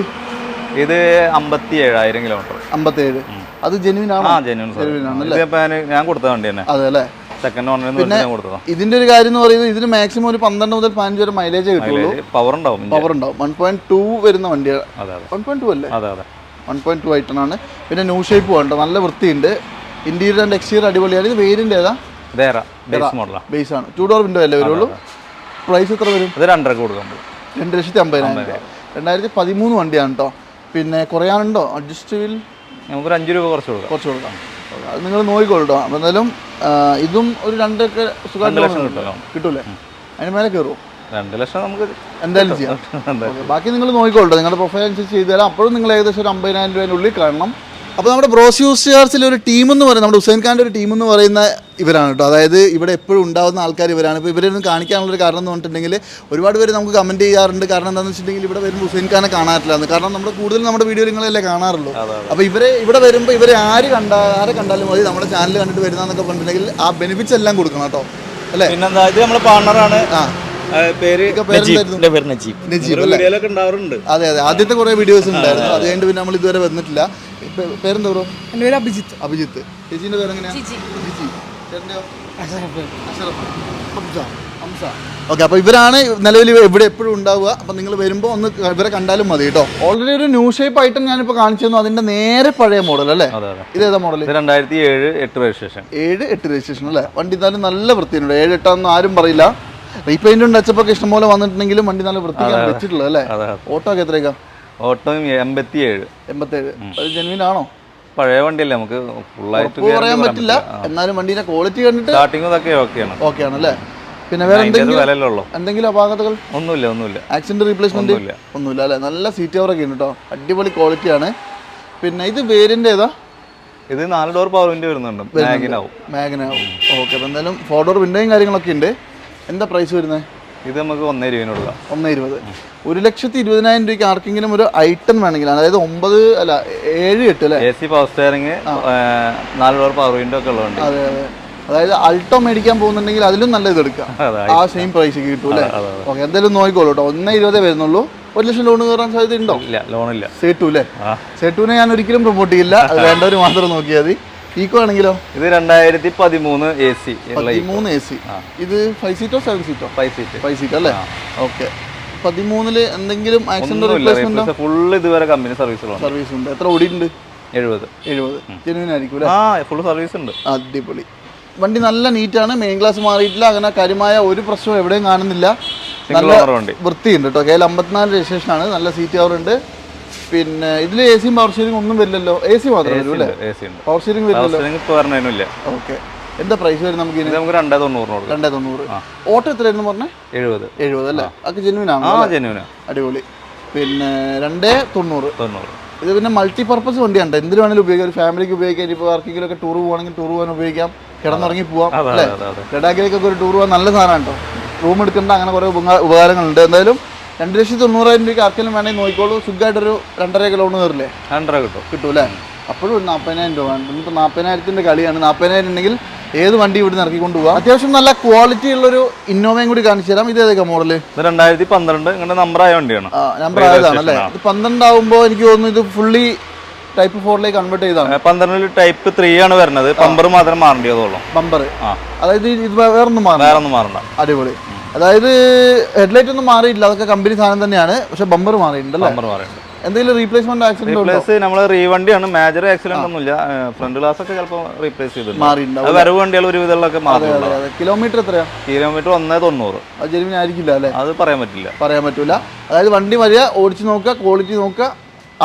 ഇത് അമ്പത്തി ഏഴായിരം കിലോമീറ്റർ അമ്പത്തി ഏഴ് അത് ജെനുവിൻ ആണ്? ഞാൻ കൊടുത്ത വണ്ടി തന്നെ. അതെ അല്ലേ? സെക്കൻഡ് ഇതിന്റെ ഒരു കാര്യം എന്ന് പറയുന്നത് ഇതിന് മാക്സിമം ഒരു പന്ത്രണ്ട് മുതൽ പതിനഞ്ച് വരെ മൈലേജ് കിട്ടുള്ളൂ. പവർ ഉണ്ടാവും പവർ ഉണ്ടാവും. വൺ പോയിന്റ് ടു വരുന്ന വണ്ടിയാണ് അതെ അതെ. വൺ പോയിന്റ് ടു അല്ലേ? അതെ അതെ. വൺ പോയിന്റ് ടു ആയിട്ടാണ് പിന്നെ ന്യൂ ഷേപ്പ് വേണ്ട നല്ല വൃത്തിയുണ്ട്. ഇന്റീരിയർ ആൻഡ് എക്സ്റ്റീരിയർ അടിപൊളിയാണ്. ഇത് വേരിയന്റ് ഏതാ? ബേസ് ആണ്. ടു ഡോർ വിൻഡോ അല്ലേ വരുള്ളൂ? പ്രൈസ് എത്ര വരും? കൊടുക്കാൻ പോകും രണ്ട് ലക്ഷത്തി അമ്പതിനായിരം രൂപ. രണ്ടായിരത്തി പതിമൂന്ന് വണ്ടിയാണ് കേട്ടോ പിന്നെ കുറയാനുണ്ടോ? അഡ്ജസ്റ്റ് വീൽ നമുക്കൊരു അഞ്ച് രൂപ കുറച്ച് കൊടുക്കാം. കുറച്ച് കൊടുക്കാം. അത് നിങ്ങൾ നോക്കിക്കോളൂ എന്തായാലും ഇതും ഒരു രണ്ടൊക്കെ സുഖമായിട്ട് ലക്ഷം കിട്ടുമല്ലോ കിട്ടൂലേ അതിന് മേലെ കയറും. രണ്ട് ലക്ഷം നമുക്ക് എന്തായാലും ചെയ്യാം. ബാക്കി നിങ്ങൾ നോക്കിക്കോളൂ നിങ്ങളുടെ പ്രൊഫൈൽ അനുസരിച്ച് ചെയ്തു തരാം അപ്പോഴും നിങ്ങൾ ഏകദേശം ഒരു അമ്പതിനായിരം രൂപേന്റെ ഉള്ളിൽ കാണണം. അപ്പോൾ നമ്മുടെ ബ്രോസ് ചാർസിലെ ഒരു ടീം എന്ന് പറയുന്നത് നമ്മുടെ ഹുസൈൻ ഖാന്റെ ഒരു ടീം എന്ന് പറയുന്ന ഇവരാണ് കേട്ടോ. അതായത് ഇവിടെ എപ്പോഴും ഉണ്ടാകുന്ന ആൾക്കാർ ഇവരാണ്. ഇപ്പോൾ ഇവരൊന്നും കാണിക്കാനുള്ള ഒരു കാരണം എന്ന് പറഞ്ഞിട്ടുണ്ടെങ്കിൽ ഒരുപാട് പേര് നമുക്ക് കമന്റ് ചെയ്യാറുണ്ട്. കാരണം എന്താണെന്ന് വെച്ചിട്ടുണ്ടെങ്കിൽ ഇവിടെ വരുമ്പോൾ ഹുസൈൻ ഖാനെ കാണാറില്ലാന്ന് കാരണം നമ്മുടെ കൂടുതലും നമ്മുടെ വീഡിയോ നിങ്ങളല്ലേ കാണാറുള്ളൂ. അപ്പോൾ ഇവരെ ഇവിടെ വരുമ്പോൾ ഇവരെ ആര് കണ്ട ആരെ കണ്ടാലും മതി. നമ്മുടെ ചാനൽ കണ്ടിട്ട് വരുന്നതെന്നൊക്കെ പറഞ്ഞിട്ടുണ്ടെങ്കിൽ ആ ബെനിഫിറ്റ്സ് എല്ലാം കൊടുക്കണം കേട്ടോ. അല്ലേ? പിന്നെന്താ ഇത് നമ്മളെ പാർട്ണറാണ് ആ. പേര് ഉണ്ടാവാറുണ്ട്. അതെ അതെ. ആദ്യത്തെ കുറേ വീഡിയോസ് ഉണ്ടായിരുന്നു. അത് കഴിഞ്ഞിട്ട് പിന്നെ നമ്മൾ ഇതുവരെ വന്നിട്ടില്ല. പേരെന്താ ബ്രോ പേര് അഭിജിത്ത്. അഭിജിത്ത്. ചേച്ചിന്റെ പേരെങ്ങനെയാ? ഓക്കെ അപ്പോൾ ഇവരാണ് നിലവിൽ ഇവിടെ എപ്പോഴും ഉണ്ടാവുക. അപ്പോൾ നിങ്ങൾ വരുമ്പോൾ ഒന്ന് ഇവരെ കണ്ടാലും മതി കേട്ടോ. ഓൾറെഡി ഒരു ന്യൂ ഷേപ്പ് ആയിട്ട് ഞാനിപ്പോൾ കാണിച്ചു തന്നു അതിന്റെ നേരെ പഴയ മോഡൽ അല്ലേ? ഇത് ഏതാ മോഡൽ രണ്ടായിരത്തി ഏഴ് എട്ട് രജിസ്ട്രേഷൻ ഏഴ് എട്ട് രജിസ്ട്രേഷൻ അല്ലേ? വണ്ടി എന്നാലും നല്ല വൃത്തിയുണ്ട്. ഏഴ് എട്ടാന്ന് ആരും പറയില്ല. റീപെയിന്റും ടച്ചപ്പൊക്കെ ഇഷ്ടംപോലെ വന്നിട്ടുണ്ടെങ്കിലും വണ്ടി നല്ല വൃത്തിയാണ് വെച്ചിട്ടുള്ളത് അല്ലേ? ഓട്ടോ ഒക്കെ എത്രയൊക്കെ ഓട്ടോ എൺപത്തി ഏഴ് എൺപത്തേഴ് അത് ജെനുവിൻ ആണോ? പഴയ വണ്ടിയല്ലേ നമുക്ക്? ഫുള്ളായിട്ട് പറയാൻ പറ്റില്ല. എന്നാലും വണ്ടിന്റെ ക്വാളിറ്റി കണ്ടിട്ട് സ്റ്റാർട്ടിങ് ഇതൊക്കെ ആണ്. ഓക്കെ ആണല്ലേ? പിന്നെ വേറെ എന്തെങ്കിലും എന്തെങ്കിലും അപാകതകൾ ഒന്നുമില്ല ഒന്നുമില്ല. ആക്സിഡന്റ് റീപ്ലേസ്മെന്റ് ഒന്നുമില്ല. ഒന്നുമില്ല അല്ലേ നല്ല സീറ്റ് കവറൊക്കെ ഉണ്ട് കേട്ടോ അടിപൊളി ക്വാളിറ്റി ആണ്. പിന്നെ ഇത് വേരിയന്റ് ഏതാ? ഇത് നാല് ഡോർ പവർ വിൻഡോ വരുന്നുണ്ട്. മാഗ്നാവും മാഗ്നാവും ഓക്കെ അപ്പോൾ എന്തായാലും ഫോർ ഡോർ വിൻഡോയും കാര്യങ്ങളൊക്കെ ഉണ്ട്. എന്താ പ്രൈസ് വരുന്നത്? ഇത് നമുക്ക് ഒന്നേ രൂപ ഒന്നേ ഇരുപത് ഒരു ലക്ഷത്തി ഇരുപതിനായിരം രൂപയ്ക്ക് ആർക്കെങ്കിലും ഒരു ഐറ്റം വേണമെങ്കിൽ അതായത് ഒമ്പത് അല്ല ഏഴ് എട്ട് അല്ലേ? എ സി പവർ സ്റ്റിയറിംഗ് നാല് ഡോർ പവർ വിൻഡോ ഒക്കെ ഉള്ളതുണ്ട് അതെ അതെ. അതായത് അൾട്ടോ മേടിക്കാൻ പോകുന്നുണ്ടെങ്കിൽ അതിലും നല്ല ഇത് എടുക്കാം ആ സെയിം പ്രൈസ് കിട്ടും അല്ലേ ഓക്കെ എന്തായാലും നോക്കിക്കോളൂ കേട്ടോ ഒന്നേ ഇരുപതേ വരുന്നുള്ളൂ. ഒരു ലക്ഷം ലോൺ കയറാൻ സാധ്യത ഉണ്ടോ ഇല്ല ലോൺ ഇല്ല സേട്ടു അല്ലേ സെറ്റുവിനെ സേട്ടുവിനെ ഞാൻ ഒരിക്കലും പ്രൊമോട്ട് ചെയ്യില്ല. അത് വേണ്ടവർ മാത്രം നോക്കിയാൽ മതി. ഈക്കോ ആണെങ്കിലോ? ഇത് രണ്ടായിരത്തി പതിമൂന്ന് എ സി പതിമൂന്ന് എ സി ഇത് ഫൈവ് സീറ്റോ സെവൻ സീറ്റോ ഫൈവ് സീറ്റ് ഫൈവ് സീറ്റ് അല്ലേ? ഓക്കെ പതിമൂന്നിൽ എന്തെങ്കിലും ആക്സിഡന്റ് റിപ്ലേസ്മെന്റ് ഫുൾ ഇതുവരെ കമ്പനി സർവീസ് സർവീസ് ഉണ്ട്. എത്ര ഓടിയിട്ടുണ്ട്? എഴുപത്. എഴുപത്. ജെനുവിൻ ആയിരിക്കും ആ ഫുൾ സർവീസ് ഉണ്ട്. അടിപൊളി. വണ്ടി നല്ല നീറ്റാണ്. മെയിൻ ക്ലാസ് മാറിയിട്ടില്ല. അങ്ങനെ കാര്യമായ ഒരു പ്രശ്നവും എവിടെയും കാണുന്നില്ല. നല്ല വൃത്തിയുണ്ട് കേട്ടോ. കയ്യിൽ അമ്പത്തിനാല് രജിസ്ട്രേഷൻ ആണ് നല്ല സീറ്റ് ഉണ്ട്. പിന്നെ ഇതിൽ എ സിയും പവർ ഷെയറിംഗ് ഒന്നും വരില്ലല്ലോ. എ സി മാത്രമേ വരൂ അല്ലേ? എ സി ഉണ്ട്. പവർ ഷെയറിംഗ് വരില്ലല്ലോ ഹൗസിംഗ് ഇപ്പോൾ വരണതിനില്ല ഓക്കെ എന്താ പ്രൈസ് വരും നമുക്ക് ഇത് നമുക്ക് രണ്ടേ തൊണ്ണൂറിന് കൊടുക്കാം. രണ്ടേ തൊണ്ണൂറ്. ഓട്ടോ എത്രയായിരുന്നു പറഞ്ഞേ? എഴുപത്. എഴുപത് അല്ലേ? അതൊക്കെ ജെനുവിനാണ് ആ അടിപൊളി. പിന്നെ രണ്ടേ തൊണ്ണൂറ്. തൊണ്ണൂറ്. ഇത് പിന്നെ മൾട്ടി പർപ്പസ് വണ്ടിയാണ് എന്തിനു വേണമെങ്കിലും ഉപയോഗിക്കാം. ഒരു ഫാമിലിക്ക് ഉപയോഗിക്കാം. ഇപ്പോൾ ആർക്കെങ്കിലും ഒക്കെ ടൂർ പോകണമെങ്കിൽ ടൂർ പോകാൻ ഉപയോഗിക്കാം. കിടന്നുറങ്ങി പോവാം അല്ലേ? ലഡാക്കിലേക്കൊക്കെ ഒരു ടൂർ പോകാൻ നല്ല സാധനമാണ്? കേട്ടോ റൂം എടുക്കേണ്ട അങ്ങനെ കുറേ ഉപകാ- ഉപകാരങ്ങളുണ്ട്. എന്തായാലും രണ്ട് ലക്ഷത്തി തൊണ്ണൂറായിരം രൂപയ്ക്ക് ആർക്കെങ്കിലും വേണമെങ്കിൽ നോക്കിക്കോളൂ. സുഖമായിട്ടൊരു രണ്ടര ലോൺ കയറില്ലേ രണ്ടര കിട്ടും. കിട്ടും അല്ലേ അപ്പോഴും ഒരു നാൽപ്പതിനായിരം രൂപ വേണം. ഇന്നിപ്പോൾ നാൽപ്പതിനായിരത്തിന്റെ കളിയാണ്. നാൽപ്പതിനായിരം ഉണ്ടെങ്കിൽ ഏത് വണ്ടി ഇവിടെ നിന്ന് ഇറക്കിക്കൊണ്ട് പോകാം അത്യാവശ്യം നല്ല ക്വാളിറ്റി ഉള്ളൊരു ഇന്നോവയും കൂടി കാണിച്ചു തരാം. ഇത് ഏതൊക്കെ മോഡൽ ഇത് രണ്ടായിരത്തി പന്ത്രണ്ട്. ഇങ്ങനെ നമ്പർ ആയ വണ്ടിയാണ്. ആ നമ്പർ ആയതാണ് അല്ലേ? ഇത് പന്ത്രണ്ടാവുമ്പോൾ എനിക്ക് തോന്നുന്നു ഇത് ഫുള്ളി ടൈപ്പ് ഫോറിലേക്ക് കൺവേർട്ട് ചെയ്താണ്. പന്ത്രണ്ടിൽ ടൈപ്പ് ത്രീ ആണ് വരുന്നത്. ബമ്പർ മാത്രം മാറേണ്ടതുള്ളൂ ബമ്പർ അതായത് ഇത് വേറൊന്നും മാറണം വേറെ ഒന്നും മാറണ്ട. അടിപൊളി. അതായത് ഹെഡ്ലൈറ്റ് ഒന്നും മാറിയിട്ടില്ല. അതൊക്കെ കമ്പനി സാധനം തന്നെയാണ്. പക്ഷെ ബമ്പർ മാറിയിട്ടുണ്ട് അല്ലേ? മാറിയിട്ടുണ്ട്. എന്തെങ്കിലും റീപ്ലേസ്മെന്റ് ആക്സിഡന്റ് റീപ്ലേസ് നമ്മൾ റീവണ്ടിയാണ് മേജർ ആക്സിഡന്റ് ഒന്നുമില്ല. ഫ്രണ്ട് ഗ്ലാസ് ഒക്കെ ചിലപ്പോൾ റീപ്ലേസ് ചെയ്തിട്ടുണ്ട്. വരവ് വണ്ടികൾ ഒരു വിധമുള്ളൊക്കെ കിലോമീറ്റർ എത്രയാ? കിലോമീറ്റർ ഒന്നേ തൊണ്ണൂറ്. അത് ജെനുവിൻ ആയിരിക്കില്ല അല്ലേ? അത് പറയാൻ പറ്റില്ല. പറയാൻ പറ്റില്ല അതായത് വണ്ടി വരിക ഓടിച്ചു നോക്കുക ക്വാളിറ്റി നോക്കുക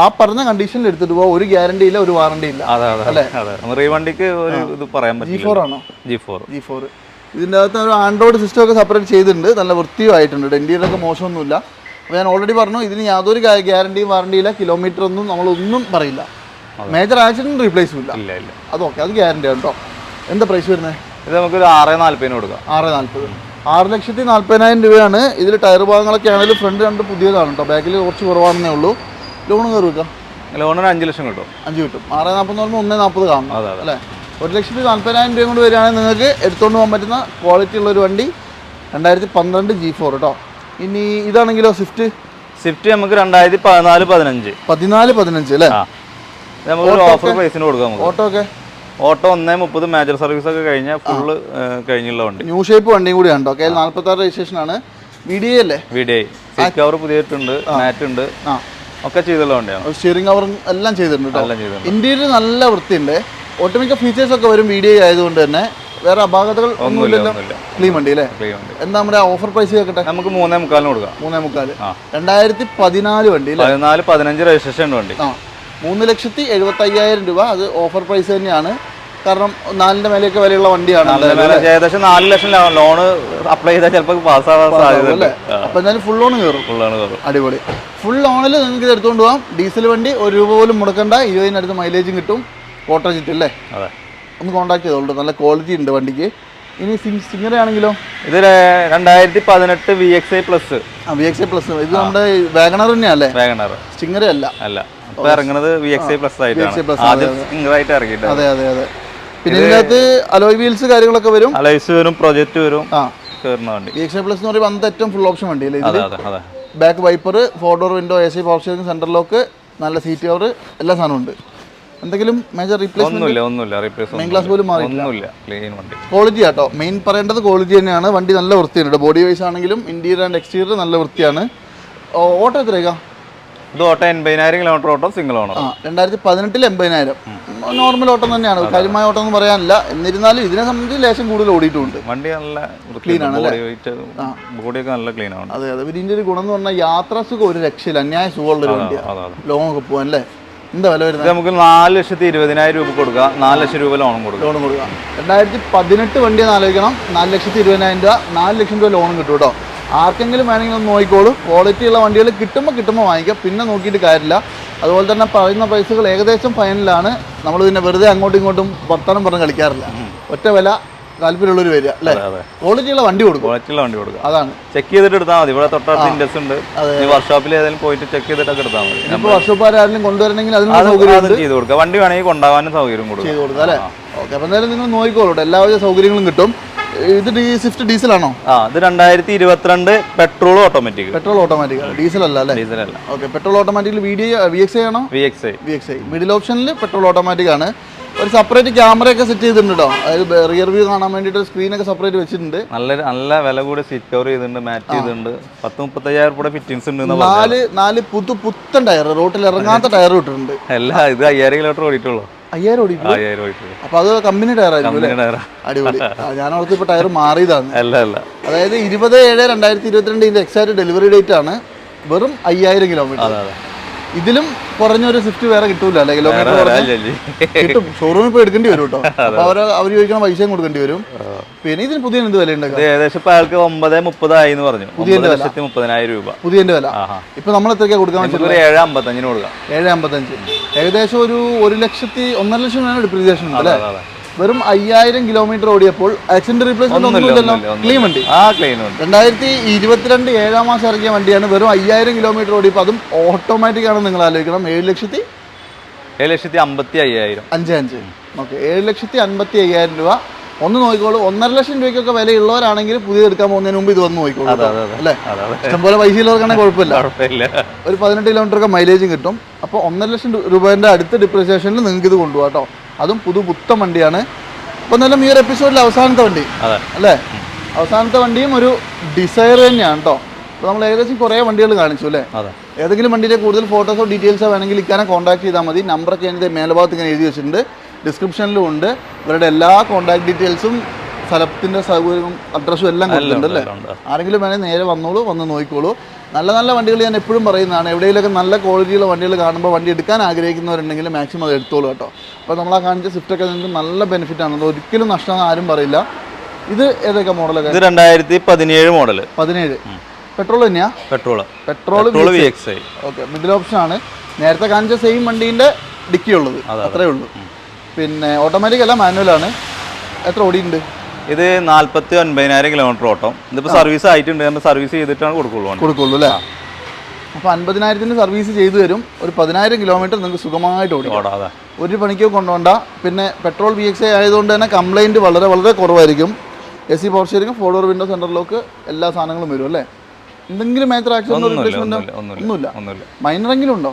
ആ പറഞ്ഞ കണ്ടീഷനിൽ എടുത്തിട്ട് പോവാ. ഒരു ഗ്യാരണ്ടി ഇല്ല ഒരു വാറണ്ടി ഇല്ല. അതെ അതെ. ഒരു ഇത് പറയാൻ ജി പറ്റില്ല ഫോർ ആണോ? ജി ഫോർ ജി ഫോർ ഇതിന്റെ അകത്ത് ഒരു ആൻഡ്രോയിഡ് സിസ്റ്റം ഒക്കെ സെപ്പറേറ്റ് ചെയ്തിട്ടുണ്ട്. നല്ല വൃത്തിയും ആയിട്ടുണ്ട്. ഡെൻഡിയിലൊക്കെ മോശമൊന്നുമില്ല. അപ്പോൾ ഞാൻ ഓൾറെഡി പറഞ്ഞു ഇതിന് യാതൊരു ഗ്യാരണ്ടിയും വാറണ്ടി ഇല്ല. കിലോമീറ്റർ ഒന്നും നമ്മളൊന്നും പറയില്ല. മേജർ ആക്സിഡന്റ് റീപ്ലേസും ഇല്ല. ഇല്ല ഇല്ല. അത് ഓക്കെ അത് ഗ്യാരണ്ടി ആണ് കേട്ടോ എന്താ പ്രൈസ് വരുന്നത് ഇത് നമുക്ക് ഒരു ആറ് നാല്പതിന് കൊടുക്കാം. ആറ് നാൽപ്പത് ആറ് ലക്ഷത്തി നാൽപ്പതിനായിരം രൂപയാണ്. ഇതിൽ ടയർ ഭാഗങ്ങളൊക്കെ ആണെങ്കിലും ഫ്രണ്ട് രണ്ട് പുതിയതാണ് കേട്ടോ ബാക്കിൽ കുറച്ച് കുറവാണെന്നേ ഉള്ളൂ. ലോൺ കയറി വെക്കാം ലോൺ ഒരു അഞ്ച് ലക്ഷം കിട്ടും. അഞ്ച് കിട്ടും. ആറ് നാൽപ്പത് പറയുമ്പോൾ ഒന്നേ നാൽപ്പത് കാണും. അതെ അതെ. അല്ലേ? ഒരു ലക്ഷത്തി നാൽപ്പതിനായിരം രൂപ കൊണ്ട് വരികയാണെങ്കിൽ നിങ്ങൾക്ക് എടുത്തുകൊണ്ട് പോകാൻ പറ്റുന്ന ക്വാളിറ്റി ഉള്ള ഒരു വണ്ടി രണ്ടായിരത്തി പന്ത്രണ്ട് ജി ഫോർ കേട്ടോ ഇനി ഇതാണെങ്കിലോ സ്വിഫ്റ്റ് സ്വിഫ്റ്റ് നമുക്ക് രണ്ടായിരത്തി പതിനാല് പതിനഞ്ച്. പതിനാല് പതിനഞ്ച് അല്ലേ? നമുക്ക് ഒരു ഓഫർ പ്രൈസിന് കൊടുക്കാം ഓട്ടോ ഒക്കെ? ഓട്ടോ ഒന്നേ മുപ്പത് മേജർ സർവീസ് ഒക്കെ കഴിഞ്ഞാൽ ഫുള്ള് കഴിഞ്ഞുള്ള വണ്ടി. ന്യൂ ഷേപ്പ് വണ്ടിയും കൂടി ഉണ്ടോ കെ നാൽപ്പത്തി ആറ് രജിസ്ട്രേഷൻ ആണ് വി ഡി അല്ലേ? വീഡിയോ സീറ്റ് കവർ പുതിയിട്ടുണ്ട് മാറ്റ് ഉണ്ട്. ആ. ഒക്കെ ചെയ്തുള്ള വണ്ടിയാണ്. സ്റ്റിയറിംഗ് കവറും എല്ലാം ചെയ്തിട്ടുണ്ട് കേട്ടോ ഇന്ത്യയിൽ നല്ല വൃത്തിയുണ്ട്. ഒട്ടുമിക്ക ഫീച്ചേഴ്സ് ഒക്കെ വരും വീഡിയോ ആയതുകൊണ്ട് തന്നെ വേറെ അപാകതകൾ ഒന്നുമില്ലല്ലോ. ക്ലീൻ വണ്ടി അല്ലേ? എന്താ നമ്മുടെ ഓഫർ പ്രൈസ് കേൾക്കട്ടെ നമുക്ക് മൂന്നേ മുക്കാലിന് കൊടുക്കാം. മൂന്നേ മുക്കാൽ. രണ്ടായിരത്തി പതിനാല് വണ്ടി പതിനാല് പതിനഞ്ച് രജിസ്ട്രേഷൻ വണ്ടി. മൂന്ന് ലക്ഷത്തി എഴുപത്തി അയ്യായിരം രൂപ അത് ഓഫർ പ്രൈസ് തന്നെയാണ്. കാരണം നാലിന്റെ മേലെയൊക്കെ വിലയുള്ള വണ്ടിയാണ്. ഏകദേശം നാല് ലക്ഷം ലോൺ അപ്ലൈ ചെയ്താൽ ചിലപ്പോൾ പാസ്സാവാൻ സാധ്യത അല്ലേ? അപ്പൊ എന്തായാലും ഫുൾ ലോണ് കയറും ഫുള്ളാണ് കയറും അടിപൊളി. ഫുൾ ലോണിൽ നിങ്ങൾക്ക് ഇത് എടുത്തുകൊണ്ട് പോകാം ഡീസൽ വണ്ടി ഒരു രൂപ പോലും മുടക്കണ്ട. ഇരുപതിനടുത്ത് മൈലേജും കിട്ടും. ഓട്ടോ ചിറ്റ് അല്ലേ? അതെ. ഒന്ന് കോൺടാക്ട് ചെയ്തോളൂ നല്ല ക്വാളിറ്റി ഉണ്ട് വണ്ടിക്ക്. ഇനി സിംഗ് സിംഗർ ആണെങ്കിലോ? ഇത് രണ്ടായിരത്തി പതിനെട്ട് V X I plus V X I plus ഇത് നമ്മുടെ വാഗണർ തന്നെയല്ലേ വാഗണർ. സ്റ്റിംഗർ അല്ല. അല്ല. ഇറങ്ങുന്നത് വി എക്സ് ഐ പ്ലസ് ആയിട്ടാണ്. ആദ്യം സിംഗിൾ ആയിട്ട് ഇറങ്ങിയിട്ട് അതെ അതെ അതെ. പിന്നെ ഇതിനകത്ത് അലോയ് വീൽസ് കാര്യങ്ങളൊക്കെ വരും. അലോയ്സ് വരും പ്രൊജക്റ്റ് വരും ആ. കയറുന്ന വണ്ടി. എക്സ് പ്ലസ് എന്ന് പറയുമ്പോൾ അന്നത്തെ ഏറ്റവും ഫുൾ ഓപ്ഷൻ വണ്ടി അല്ലേ അതെ അതെ അതെ. Back wiper four door window A C power steering central lock നല്ല സീറ്റ് കവർ എല്ലാ സാധനവും ഉണ്ട്. എന്തെങ്കിലും മേജർ റീപ്ലേസ്മെന്റ് ഒന്നുമില്ല ഒന്നുമില്ല റീപ്ലേസ് മെയിൻ ക്ലാസ് പോലും മാറി ഒന്നുമില്ല ക്ലീൻ വണ്ടി. ക്വാളിറ്റി ആട്ടോ. മെയിൻ പറയേണ്ടത് ക്വാളിറ്റി തന്നെയാണ്. വണ്ടി നല്ല വൃത്തിയുണ്ട് ബോഡി വൈസ് ആണെങ്കിലും ഇന്റീരിയർ ആൻഡ് എക്സ്റ്റീരിയർ നല്ല വൃത്തിയാണ്. ഓട്ടോ എത്രയാ? ഇത് ഓട്ടോ എൺപതിനായിരം കിലോമീറ്റർ ഓട്ടോ സിംഗിൾ ഓണർ രണ്ടായിരത്തി പതിനെട്ടിൽ എൺപതിനായിരം. നോർമൽ ഓട്ടം തന്നെയാണ്. കാര്യമായ ഓട്ടം എന്ന് പറയാനില്ല. എന്നിരുന്നാലും ഇതിനെ സംബന്ധിച്ച് ലേശം കൂടുതൽ ഓടിയിട്ടുണ്ട്. വണ്ടി നല്ല ക്ലീൻ ആണ് ബോഡിയൊക്കെ നല്ല ക്ലീൻ ആണ്. അതെ അതെ. ഇതിന്റെ ഒരു ഗുണം എന്ന് പറഞ്ഞാൽ യാത്ര സുഖം ഒരു രക്ഷയില്ല. അന്യായ സുഖമുള്ള ഒരു വണ്ടിയാണ് ലോങ് ഒക്കെ പോകാൻ അല്ലേ? എന്താ വില വരുന്നത്? നമുക്ക് നാല് ലക്ഷത്തി ഇരുപതിനായിരം രൂപ കൊടുക്കുക. നാല് ലക്ഷം രൂപ ലോണും കൊടുക്കുക. ലോണും കൊടുക്കുക. രണ്ടായിരത്തി പതിനെട്ട് വണ്ടി ആലോചിക്കണം. നാല് ലക്ഷത്തി ഇരുപതിനായിരം രൂപ. നാല് ലക്ഷം രൂപ ലോണും കിട്ടും കേട്ടോ. ആർക്കെങ്കിലും വേണമെങ്കിൽ ഒന്ന് നോക്കിക്കോളൂ. ക്വാളിറ്റി ഉള്ള വണ്ടികൾ കിട്ടുമ്പോൾ കിട്ടുമ്പോൾ വാങ്ങിക്കാം. പിന്നെ നോക്കിയിട്ട് കാര്യമില്ല. അതുപോലെ തന്നെ പറയുന്ന പൈസകൾ ഏകദേശം ഫൈനലാണ് നമ്മൾ പിന്നെ വെറുതെ അങ്ങോട്ടും ഇങ്ങോട്ടും വർത്തമാനം പറഞ്ഞ് കളിക്കാറില്ല. ഒറ്റ വില താല്പര്യമുള്ളവർ വരിക അല്ലേ? അതെ അതെ. ക്വാളിറ്റി ഉള്ള വണ്ടി കൊടുക്കും. ക്വാളിറ്റി ഉള്ള വണ്ടി കൊടുക്കുക അതാണ്. ചെക്ക് ചെയ്തിട്ട് എടുത്താൽ മതി. ഇവിടെ തൊട്ടടുത്ത് ഇൻഡസ് ഉണ്ട്. വർക്ക്ഷോപ്പിൽ ഏതെങ്കിലും പോയിട്ട് ചെക്ക് ചെയ്തിട്ടൊക്കെ എടുത്താൽ മതി. ഇപ്പോൾ വർഷപ്പാരാരെങ്കിലും കൊണ്ടുവരണമെങ്കിൽ അതിന് അത് സൗകര്യം ചെയ്ത് കൊടുക്കുക. വണ്ടി വേണമെങ്കിൽ കൊണ്ടുപോകാനും സൗകര്യം കൊടുക്കും ചെയ്ത് കൊടുക്കാം അല്ലേ? ഓക്കെ അപ്പോൾ എന്തായാലും നിങ്ങൾ നോക്കിക്കോളൂ. എല്ലാവിധ സൗകര്യങ്ങളും കിട്ടും. ഇത് സ്വിഫ്റ്റ് ഡീസൽ ആണോ ആ ഇത് രണ്ടായിരത്തി ഇരുപത്തിരണ്ട് petrol automatic. Petrol automatic. Diesel അല്ല അല്ലേ? ഡീസൽ അല്ല okay petrol ഓട്ടോമാറ്റിക്കിൽ V D V X I ആണോ? V X I V X I middle ഓപ്ഷനിൽ പെട്രോൾ ഓട്ടോമാറ്റിക് ആണ്. ഒരു സെപ്പറേറ്റ് ക്യാമറ ഒക്കെ സെറ്റ് ചെയ്തിട്ടുണ്ട് കേട്ടോ അതായത് റിയർ വ്യൂ കാണാൻ വേണ്ടിയിട്ട് സ്ക്രീൻ ഒക്കെ സെപ്പറേറ്റ് വെച്ചിട്ടുണ്ട്. നല്ല നല്ല വില കൂടി സീറ്റ് കവർ ചെയ്തിട്ടുണ്ട് മാറ്റ് ചെയ്തിട്ടുണ്ട്. പത്ത് മുപ്പത്തയ്യായിരം രൂപ ഫിറ്റിംഗ്സ് ഉണ്ട് നാല് നാല് പുതു പുത്തൻ ടയർ റോട്ടിൽ ഇറങ്ങാത്ത ടയർ ഇട്ടിട്ടുണ്ട്. അല്ല ഇത് അയ്യായിരം കിലോമീറ്റർ ഓടിയിട്ടുള്ളൂ. അയ്യായിരം ഓടി അയ്യായിരം ഓടി അപ്പൊ അത് കമ്പനി ടയറായിരുന്നു. അടിപൊളി. ഞാൻ അവിടുത്തെ ഇപ്പൊ ടയർ മാറിയതാണ്. അല്ല അല്ല. അതായത് ഇരുപത് ഏഴ് രണ്ടായിരത്തി ഇരുപത്തിരണ്ട് ഇതിന്റെ എക്സാക്ട് ഡെലിവറി ഡേറ്റ് ആണ്. വെറും അയ്യായിരം കിലോമീറ്റർ ഇതിലും കുറഞ്ഞൊരു സ്വിഫ്റ്റ് വേറെ കിട്ടൂല. അല്ലെ? കിലോമീറ്റർ കിട്ടും. ഷോറൂമിൽ പോയി എടുക്കേണ്ടി വരും കേട്ടോ. അവർ അവർ അവർ ചോദിക്കുന്ന പൈസയും കൊടുക്കേണ്ടി വരും. പിന്നെ ഇതിന് പുതിയ എന്ത് വില ഉണ്ട്? ഏകദേശം ഇപ്പൊ ആൾക്ക് ഒമ്പത് മുപ്പതായി എന്ന് പറഞ്ഞു. പുതിയ ലക്ഷത്തി മുപ്പതിനായിരം രൂപ. പുതിയ വില? ഇപ്പൊ നമ്മൾ എത്രയ്ക്കാ കൊടുക്കാൻ നമുക്കൊരു ഏഴ് അമ്പത്തഞ്ചിന് കൊടുക്കാം. ഏഴ് അമ്പത്തഞ്ച് ഏകദേശം ഒരു ഒരു ലക്ഷത്തി ഒന്നര ലക്ഷം രൂപയാണ് ഡിപ്രീസിയേഷൻ ഉണ്ട് അല്ലേ. വെറും അയ്യായിരം കിലോമീറ്റർ ഓടിയപ്പോൾ ആക്സിഡന്റ് റീപ്ലേസ്മെന്റ് ഒന്നും ഒന്നുമില്ലല്ലോ ഒന്നുമില്ല ക്ലീൻ വണ്ടി. ആ ക്ലീൻ ഉണ്ട് രണ്ടായിരത്തി ഇരുപത്തിരണ്ട് ഏഴാം മാസം ഇറങ്ങിയ വണ്ടിയാണ് വെറും അയ്യായിരം കിലോമീറ്റർ ഓടിയപ്പോൾ അതും ഓട്ടോമാറ്റിക് ആണ് നിങ്ങൾ ആലോചിക്കണം. ഏഴ് ലക്ഷത്തി ഏഴ് ലക്ഷത്തി അമ്പത്തി അയ്യായിരം. അഞ്ച് അഞ്ച്. ഓക്കെ ഏഴ് ലക്ഷത്തി അൻപത്തി അയ്യായിരം രൂപ. ഒന്ന് നോക്കിക്കോളൂ. ഒന്നര ലക്ഷം രൂപയ്ക്കൊക്കെ വിലയുള്ളവരാണെങ്കിൽ പുതിയ എടുക്കാൻ പോകുന്നതിന് മുമ്പ് ഇത് വന്ന് നോക്കിക്കോളൂ അല്ലേ? ഇഷ്ടംപോലെ പൈസ ഉള്ളവർക്കാണെങ്കിൽ കുഴപ്പമില്ല. ഒരു പതിനെട്ട് കിലോമീറ്റർ ഒക്കെ മൈലേജും കിട്ടും. അപ്പോൾ ഒന്നര ലക്ഷം രൂപേന്റെ അടുത്ത ഡിപ്രിസിയേഷനിൽ നിങ്ങൾക്ക് ഇത് കൊണ്ടുപോകാം കേട്ടോ. അതും പുതു പുത്തൻ വണ്ടിയാണ്. ഇപ്പം എന്നാലും ഈ ഒരു എപ്പിസോഡിൽ അവസാനത്തെ വണ്ടി അല്ലേ? അവസാനത്തെ വണ്ടിയും ഒരു ഡിസയർ തന്നെയാണ് കേട്ടോ അപ്പോൾ നമ്മൾ ഏകദേശം കുറേ വണ്ടികൾ കാണിച്ചു അല്ലേ? ഏതെങ്കിലും വണ്ടിയിലെ കൂടുതൽ ഫോട്ടോസോ ഡീറ്റെയിൽസോ വേണമെങ്കിൽ ഇക്കാനെ കോൺടാക്ട് ചെയ്താൽ മതി. നമ്പറൊക്കെ അതിന്റെ മേൽഭാഗത്ത് ഇങ്ങനെ എഴുതി വെച്ചിട്ടുണ്ട്. ഡിസ്ക്രിപ്ഷനിലും ഉണ്ട്. ഇവരുടെ എല്ലാ കോൺടാക്ട് ഡീറ്റെയിൽസും സ്ഥലത്തിന്റെ സൗകര്യവും അഡ്രസ്സും എല്ലാം കൊടുത്തിട്ടുണ്ട് അല്ലേ ആരെങ്കിലും വേണേൽ നേരെ വന്നോളൂ വന്ന് നോക്കിക്കോളൂ. നല്ല നല്ല വണ്ടികൾ ഞാൻ എപ്പോഴും പറയുന്നതാണ് എവിടെയെങ്കിലൊക്കെ നല്ല ക്വാളിറ്റിയുള്ള വണ്ടികൾ കാണുമ്പോൾ വണ്ടി എടുക്കാൻ ആഗ്രഹിക്കുന്നവരുണ്ടെങ്കിൽ മാക്സിമം അത് എടുത്തോളൂ കേട്ടോ. അപ്പോൾ നമ്മൾ ആ കാണിച്ച സ്വിഫ്റ്റൊക്കെ നിങ്ങൾക്ക് നല്ല ബെനിഫിറ്റ് ആണ്. ഒരിക്കലും നഷ്ടം ആരും പറയില്ല. ഇത് ഏതൊക്കെ മോഡലൊക്കെ ഇത് രണ്ടായിരത്തി പതിനേഴ് മോഡൽ പതിനേഴ്. പെട്രോൾ തന്നെയാ? Petrol petrol okay middle option ആണ്. നേരത്തെ കാണിച്ച സെയിം വണ്ടീന്റെ ഡിക്കി ഉള്ളത് അത്രേ ഉള്ളൂ. പിന്നെ ഓട്ടോമാറ്റിക് അല്ല മാനുവൽ ആണ്. എത്ര ഓടിയുണ്ട് ഇത് നാല്പത്തി ഒൻപതിനായിരം കിലോമീറ്റർ ഓട്ടം. ഇതിപ്പോ സർവീസ് ആയിട്ടുണ്ട്. നമ്മൾ സർവീസ് ചെയ്തിട്ടാണ് കൊടുക്കുള്ളൂ. കൊടുക്കുള്ളൂ അല്ലേ? അപ്പോൾ അൻപതിനായിരത്തിന് സർവീസ് ചെയ്തു തരും. ഒരു പതിനായിരം കിലോമീറ്റർ നിങ്ങൾക്ക് സുഖമായിട്ട് ഓടി ഒരു പണിക്കോ കൊണ്ടുപോണ്ട പിന്നെ പെട്രോൾ ബി എക്സ് ഐ ആയതുകൊണ്ട് തന്നെ കംപ്ലൈന്റ് വളരെ വളരെ കുറവായിരിക്കും. A C power steering four door window central lock എല്ലാ സാധനങ്ങളും വരും അല്ലേ? എന്തെങ്കിലും മേജർ ഒന്നുമില്ല ഒന്നുമില്ല മൈനറെങ്കിലും ഉണ്ടോ?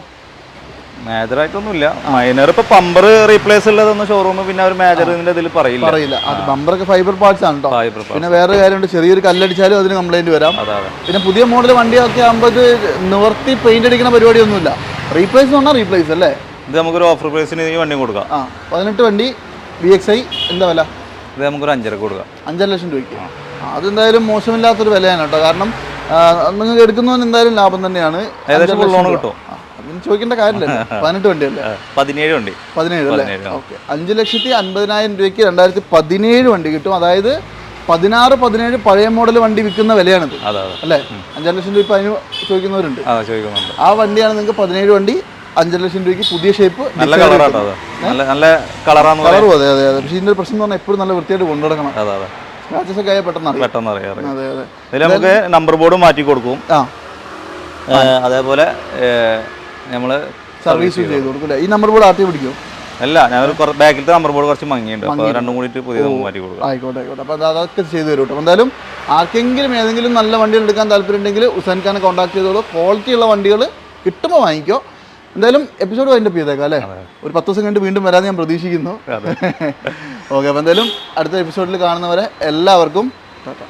മേജറായിട്ടൊന്നുമില്ല. മൈനർ ഇപ്പൊ പമ്പർ റീപ്ലേസ് ഉള്ളതൊന്നും ഷോറൂം പിന്നെ അവർ മേജർ ഇതിന്റെ ഇതിൽ പറയില്ല. പറയില്ല. അത് ബമ്പറൊക്കെ ഫൈബർ പാർട്സ് ആണ് കേട്ടോ പിന്നെ വേറെ കാര്യമുണ്ട്. ചെറിയൊരു കല്ലടിച്ചാലും അതിന് കംപ്ലൈന്റ് വരാം. പിന്നെ പുതിയ മോഡൽ വണ്ടിയൊക്കെ ആകുമ്പോൾ ഇത് നിവർത്തി പെയിന്റ് അടിക്കുന്ന പരിപാടിയൊന്നുമില്ല. റീപ്ലേസ് എന്ന് പറഞ്ഞാൽ റീപ്ലേസ് അല്ലേ? ഇത് നമുക്കൊരു ഓഫർ പ്രൈസിന് ഈ വണ്ടി കൊടുക്കാം. ആ. പതിനെട്ട് വണ്ടി വി എക്സ് ഐ എന്താ വില? ഇത് നമുക്കൊരു അഞ്ചര കൊടുക്കാം. അഞ്ചര ലക്ഷം രൂപയ്ക്ക്. അതെന്തായാലും മോശമില്ലാത്തൊരു വിലയാണ് കേട്ടോ കാരണം നിങ്ങൾക്ക് എടുക്കുന്നവന് എന്തായാലും ലാഭം തന്നെയാണ്. ഏകദേശം ലോൺ കിട്ടും. ആ, അതിന് ചോദിക്കേണ്ട കാര്യമില്ല പതിനെട്ട് വണ്ടിയല്ലേ പതിനേഴ് വണ്ടി. പതിനേഴ് അല്ലേ. ഓക്കെ. അഞ്ച് ലക്ഷത്തി അൻപതിനായിരം രൂപയ്ക്ക് രണ്ടായിരത്തി പതിനേഴ് വണ്ടി കിട്ടും. അതായത് പതിനാറ് പതിനേഴ് പഴയ മോഡൽ വണ്ടി വിൽക്കുന്ന വിലയാണിത്. അല്ലേ? അഞ്ചര ലക്ഷം രൂപ അതിന് ചോദിക്കുന്നവരുണ്ട്. ആ വണ്ടിയാണ് നിങ്ങൾക്ക് പതിനേഴ് വണ്ടി അഞ്ചര ലക്ഷം രൂപയ്ക്ക് പുതിയ ഷേപ്പ് നല്ല നല്ല പറയാം കളറും അതെ അതെ അതെ. പക്ഷേ ഇതിന്റെ പ്രശ്നം എന്ന് പറഞ്ഞാൽ എപ്പോഴും നല്ല വൃത്തിയായിട്ട് കൊണ്ടുനടക്കണം. സ്ക്രാച്ചസ് ഒക്കെ ആയാൽ പെട്ടെന്ന് പെട്ടെന്ന് അറിയാം. അതെ അതെ. നമുക്ക് നമ്പർ ബോർഡ് മാറ്റി കൊടുക്കും. അതേപോലെ നമ്മൾ സർവീസ് ചെയ്ത് കൊടുക്കും അല്ലേ ഈ നമ്പർ ബോർഡ് ആട്ടി പിടിക്കും? അല്ല ഞാൻ ബാക്കിലത്തെ നമ്പർ ബോർഡ് കുറച്ച് മങ്ങിയുണ്ട്. അപ്പോൾ രണ്ടും കൂടിയിട്ട് പുതിയ മാറ്റി കൊടുക്കും. ആയിക്കോട്ടെ ആയിക്കോട്ടെ. അപ്പോൾ അത് അതൊക്കെ ചെയ്തു തരും കേട്ടോ എന്തായാലും ആർക്കെങ്കിലും ഏതെങ്കിലും നല്ല വണ്ടികൾ എടുക്കാൻ താല്പര്യം ഉണ്ടെങ്കിൽ ഉസാൻ ഖാനെ കോൺടാക്ട് ചെയ്തോളൂ. ക്വാളിറ്റി ഉള്ള വണ്ടികൾ കിട്ടുമ്പോൾ വാങ്ങിക്കോ. എന്തായാലും എപ്പിസോഡ് അതിന്റെ ചെയ്തേക്കാം അല്ലേ? ഒരു പത്ത് ദിവസം കഴിഞ്ഞ് വീണ്ടും വരാൻ ഞാൻ പ്രതീക്ഷിക്കുന്നു. ഓക്കെ അപ്പോൾ എന്തായാലും അടുത്ത എപ്പിസോഡിൽ കാണുന്നവരെ എല്ലാവർക്കും ടാറ്റ.